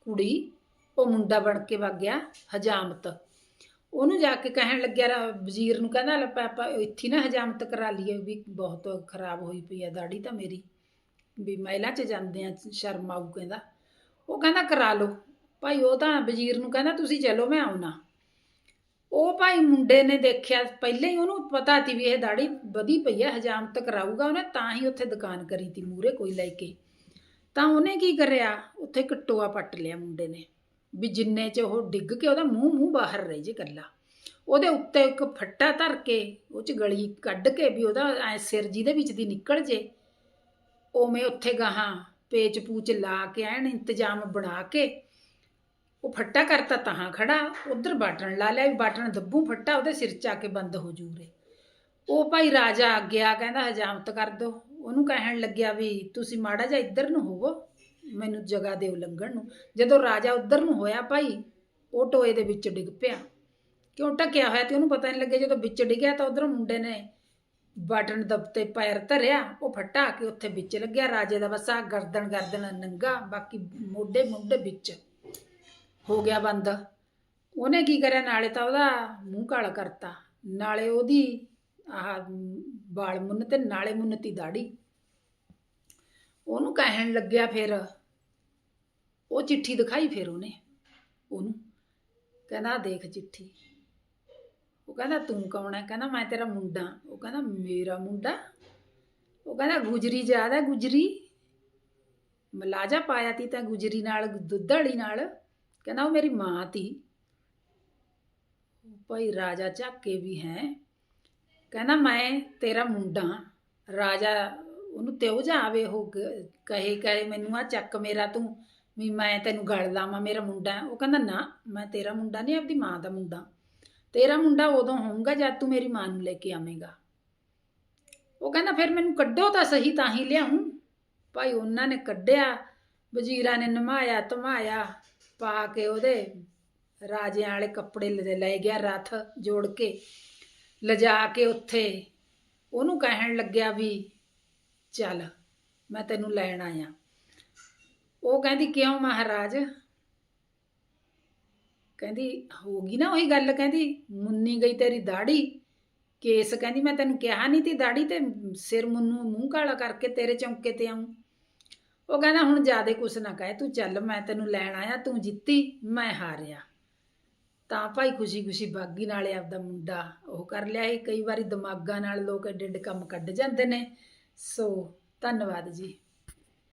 A: ਕੁੜੀ, ਉਹ ਮੁੰਡਾ ਬਣ ਕੇ ਵਗ ਗਿਆ ਹਜਾਮਤ। ਉਹਨੂੰ ਜਾ ਕੇ ਕਹਿਣ ਲੱਗਿਆ ਵਜ਼ੀਰ ਨੂੰ ਕਹਿੰਦਾ, ਲੈ ਆਪਾਂ ਇੱਥੇ ਨਾ ਹਜਾਮਤ ਕਰਾ ਲਈਏ ਵੀ ਬਹੁਤ ਖਰਾਬ ਹੋਈ ਪਈ ਆ ਦਾੜੀ ਤਾਂ ਮੇਰੀ। ਵੀ ਮਹਿਲਾ 'ਚ ਜਾਂਦੇ ਆ, ਸ਼ਰਮ ਆਊ ਕਹਿੰਦਾ। ਉਹ ਕਹਿੰਦਾ ਕਰਾ ਲਓ। ਭਾਈ ਉਹ ਤਾਂ ਵਜ਼ੀਰ ਨੂੰ ਕਹਿੰਦਾ, ਤੁਸੀਂ ਚਲੋ ਮੈਂ ਆਉਣਾ। ਉਹ ਭਾਈ ਮੁੰਡੇ ਨੇ ਦੇਖਿਆ, ਪਹਿਲਾਂ ਹੀ ਉਹਨੂੰ ਪਤਾ ਸੀ ਵੀ ਇਹ ਦਾੜੀ ਵਧੀ ਪਈ ਹੈ ਹਜਾਮਤ ਕਰਾਊਗਾ ਉਹਨੇ, ਤਾਂ ਹੀ ਉੱਥੇ ਦੁਕਾਨ ਕਰੀ ਤੀ ਮੂਰੇ ਕੋਈ ਲੈ ਕੇ। ਤਾਂ ਉਹਨੇ ਕੀ ਕਰਿਆ? ਉੱਥੇ ਇੱਕ ਟੋਆ ਪੱਟ ਲਿਆ ਮੁੰਡੇ ਨੇ, ਵੀ ਜਿੰਨੇ ਚ ਉਹ ਡਿੱਗ ਕੇ ਉਹਦਾ ਮੂੰਹ ਮੂੰਹ ਬਾਹਰ ਰਹਿ ਜੇ ਕੱਲਾ ਉਹਦੇ ਉੱਤੇ ਇੱਕ ਫੱਟਾ ਧਰ ਕੇ, ਉਹ ਚ ਗਲੀ ਕੱਢ ਕੇ ਵੀ ਉਹਦਾ ਐ ਸਿਰ ਜਿਹਦੇ ਵਿੱਚ ਦੀ ਨਿਕਲ ਜੇ ਉਵੇਂ ਉੱਥੇ ਗਾਹਾਂ ਪੇਚ ਪੂਚ ਲਾ ਕੇ, ਐਨ ਇੰਤਜ਼ਾਮ ਬਣਾ ਕੇ ਉਹ ਫੱਟਾ ਕਰਤਾ ਤਾਂ ਖੜਾ, ਉਧਰ ਬਾਟਣ ਲਾ ਲਿਆ ਵੀ ਬਾਟਣ ਦੱਬੂ ਫੱਟਾ, ਉਹਦੇ ਸਿਰ ਚ ਆ ਕੇ ਬੰਦ ਹੋ ਜੂਰੇ ਉਹ ਭਾਈ ਰਾਜਾ ਗਿਆ ਕਹਿੰਦਾ, ਹਜਾਮਤ ਕਰ ਦੋ। ਉਹਨੂੰ ਕਹਿਣ ਲੱਗਿਆ ਵੀ ਤੁਸੀਂ ਮਾੜਾ ਜਿਹਾ ਇੱਧਰ ਨੂੰ ਹੋਵੋ, ਮੈਨੂੰ ਜਗ੍ਹਾ ਦਿਓ ਲੰਘਣ ਨੂੰ। ਜਦੋਂ ਰਾਜਾ ਉੱਧਰ ਨੂੰ ਹੋਇਆ ਭਾਈ, ਉਹ ਟੋਏ ਦੇ ਵਿੱਚ ਡਿੱਗ ਪਿਆ। ਕਿਉਂ ਟਕਿਆ ਹੋਇਆ ਤੇ ਉਹਨੂੰ ਪਤਾ ਨਹੀਂ ਲੱਗਿਆ, ਜਦੋਂ ਵਿੱਚ ਡਿੱਗਿਆ ਤਾਂ ਉਧਰੋਂ ਮੁੰਡੇ ਨੇ ਬਟਨ ਦਬਤੇ ਪੈਰ ਧਰਿਆ, ਉਹ ਫੱਟਾ ਕੇ ਉੱਥੇ ਵਿੱਚ ਲੱਗਿਆ। ਰਾਜੇ ਦਾ ਬਸ ਗਰਦਨ ਗਰਦਨ ਨੰਗਾ, ਬਾਕੀ ਮੋਢੇ ਮੋਢੇ ਵਿੱਚ। ਹੋ ਗਿਆ ਬੰਦ। ਉਹਨੇ ਕੀ ਕਰਿਆ? ਨਾਲੇ ਤਾਂ ਉਹਦਾ ਮੂੰਹ ਕਾਲਾ ਕਰਤਾ। ਨਾਲੇ ਉਹਦੀ ਆਹ ਵਾਲ ਮੁੰਨ ਤੇ ਨਾਲੇ ਮੁੰਨਤੀ ਦਾੜੀ। ਉਹਨੂੰ ਕਹਿਣ ਲੱਗਿਆ ਫਿਰ। ਉਹ ਚਿੱਠੀ ਦਿਖਾਈ ਫਿਰ ਉਹਨੇ, ਉਹਨੂੰ। ਕਹਿੰਦਾ ਦੇਖ ਚਿੱਠੀ। ਉਹ ਕਹਿੰਦਾ, ਤੂੰ ਕੌਣ ਹੈ ਕਹਿੰਦਾ, ਮੈਂ ਤੇਰਾ ਮੁੰਡਾ। ਉਹ ਕਹਿੰਦਾ, ਮੇਰਾ ਮੁੰਡਾ? ਉਹ ਕਹਿੰਦਾ, ਗੁਜਰੀ ਜ਼ਿਆਦਾ ਗੁਜਰੀ। ਮਲਾਜਾ ਪਾਇਆ ਤੀ ਤਾਂ ਗੁਜਰੀ ਨਾਲ ਦੁੱਧੜੀ ਨਾਲ। ਕਹਿੰਦਾ ਉਹ ਮੇਰੀ ਮਾਂ ਤੀ। ਭਾਈ ਰਾਜਾ ਝਾਕੇ ਵੀ ਹੈ। ਕਹਿੰਦਾ ਮੈਂ ਤੇਰਾ ਮੁੰਡਾ ਰਾਜਾ ਉਹਨੂੰ ਤਿਉ ਜਾਵੇ, ਉਹ ਕਹੇ ਕਹੇ, ਮੈਨੂੰ ਆ ਚੱਕ ਮੇਰਾ ਤੂੰ। ਵੀ ਮੈਂ ਤੈਨੂੰ ਗਲ ਲਾਵਾਂ ਮੇਰਾ ਮੁੰਡਾ ਉਹ ਕਹਿੰਦਾ, ਨਾ, ਮੈਂ ਤੇਰਾ ਮੁੰਡਾ ਨਹੀਂ ਆਪਦੀ ਮਾਂ ਦਾ ਮੁੰਡਾ। ਤੇਰਾ ਮੁੰਡਾ ਉਦੋਂ ਹੋਊਗਾ ਜਦ ਤੂੰ ਮੇਰੀ ਮਾਂ ਨੂੰ ਲੈ ਕੇ ਆਵੇਂਗਾ। ਉਹ ਕਹਿੰਦਾ, ਫਿਰ ਮੈਨੂੰ ਕੱਢੋ ਤਾਂ ਸਹੀ, ਤਾਂ ਹੀ ਲਿਆਉਂ ਭਾਈ ਉਹਨਾਂ ਨੇ ਕੱਢਿਆ, ਵਜ਼ੀਰਾਂ ਨੇ ਨਮਾਇਆ, ਧਮਾਇਆ। ਪਾ ਕੇ ਉਹਦੇ ਰਾਜਿਆਂ ਵਾਲੇ ਕੱਪੜੇ ਲੈ ਲੈ ਗਿਆ ਰੱਥ ਜੋੜ ਕੇ। ਲਿਜਾ ਕੇ ਉੱਥੇ ਉਹਨੂੰ ਕਹਿਣ ਲੱਗਿਆ ਵੀ, ਚੱਲ ਮੈਂ ਤੈਨੂੰ ਲੈਣ ਆਇਆ। ਉਹ ਕਹਿੰਦੀ, ਕਿਉਂ ਮਹਾਰਾਜ? ਕਹਿੰਦੀ ਹੋ ਗਈ ਨਾ ਉਹੀ ਗੱਲ। ਕਹਿੰਦੀ, ਮੁੰਨੀ ਗਈ ਤੇਰੀ ਦਾੜੀ। ਕੇਸ ਕਹਿੰਦੀ, ਮੈਂ ਤੈਨੂੰ ਕਿਹਾ ਨਹੀਂ ਤੀ ਦਾੜੀ ਤੇ ਸਿਰ ਮੁੰਨੂ ਮੂੰਹ ਕਾਲਾ ਕਰਕੇ ਤੇਰੇ ਚੌਂਕੇ ਤੇ ਆਉਂ ਉਹ ਕਹਿੰਦਾ, ਹੁਣ ਜਿਆਦੇ ਕੁਛ ਨਾ ਕਹੇ, ਤੂੰ ਚੱਲ, ਮੈਂ ਤੈਨੂੰ ਲੈਣ ਆਇਆ, ਤੂੰ ਜਿੱਤੀ, ਮੈਂ ਹਾਰਿਆ। ਤਾਂ ਭਾਈ ਖੁਸ਼ੀ ਖੁਸ਼ੀ ਬਾਗੀ ਨਾਲੇ ਆਪਦਾ ਮੁੰਡਾ ਉਹ ਕਰ ਲਿਆ ਇਹ ਕਈ ਵਾਰੀ ਦਿਮਾਗਾਂ ਨਾਲ ਲੋਕ ਏਡੇ ਐਡੇ ਕੰਮ ਕੱਢ ਜਾਂਦੇ ਨੇ। ਸੋ, ਧੰਨਵਾਦ ਜੀ।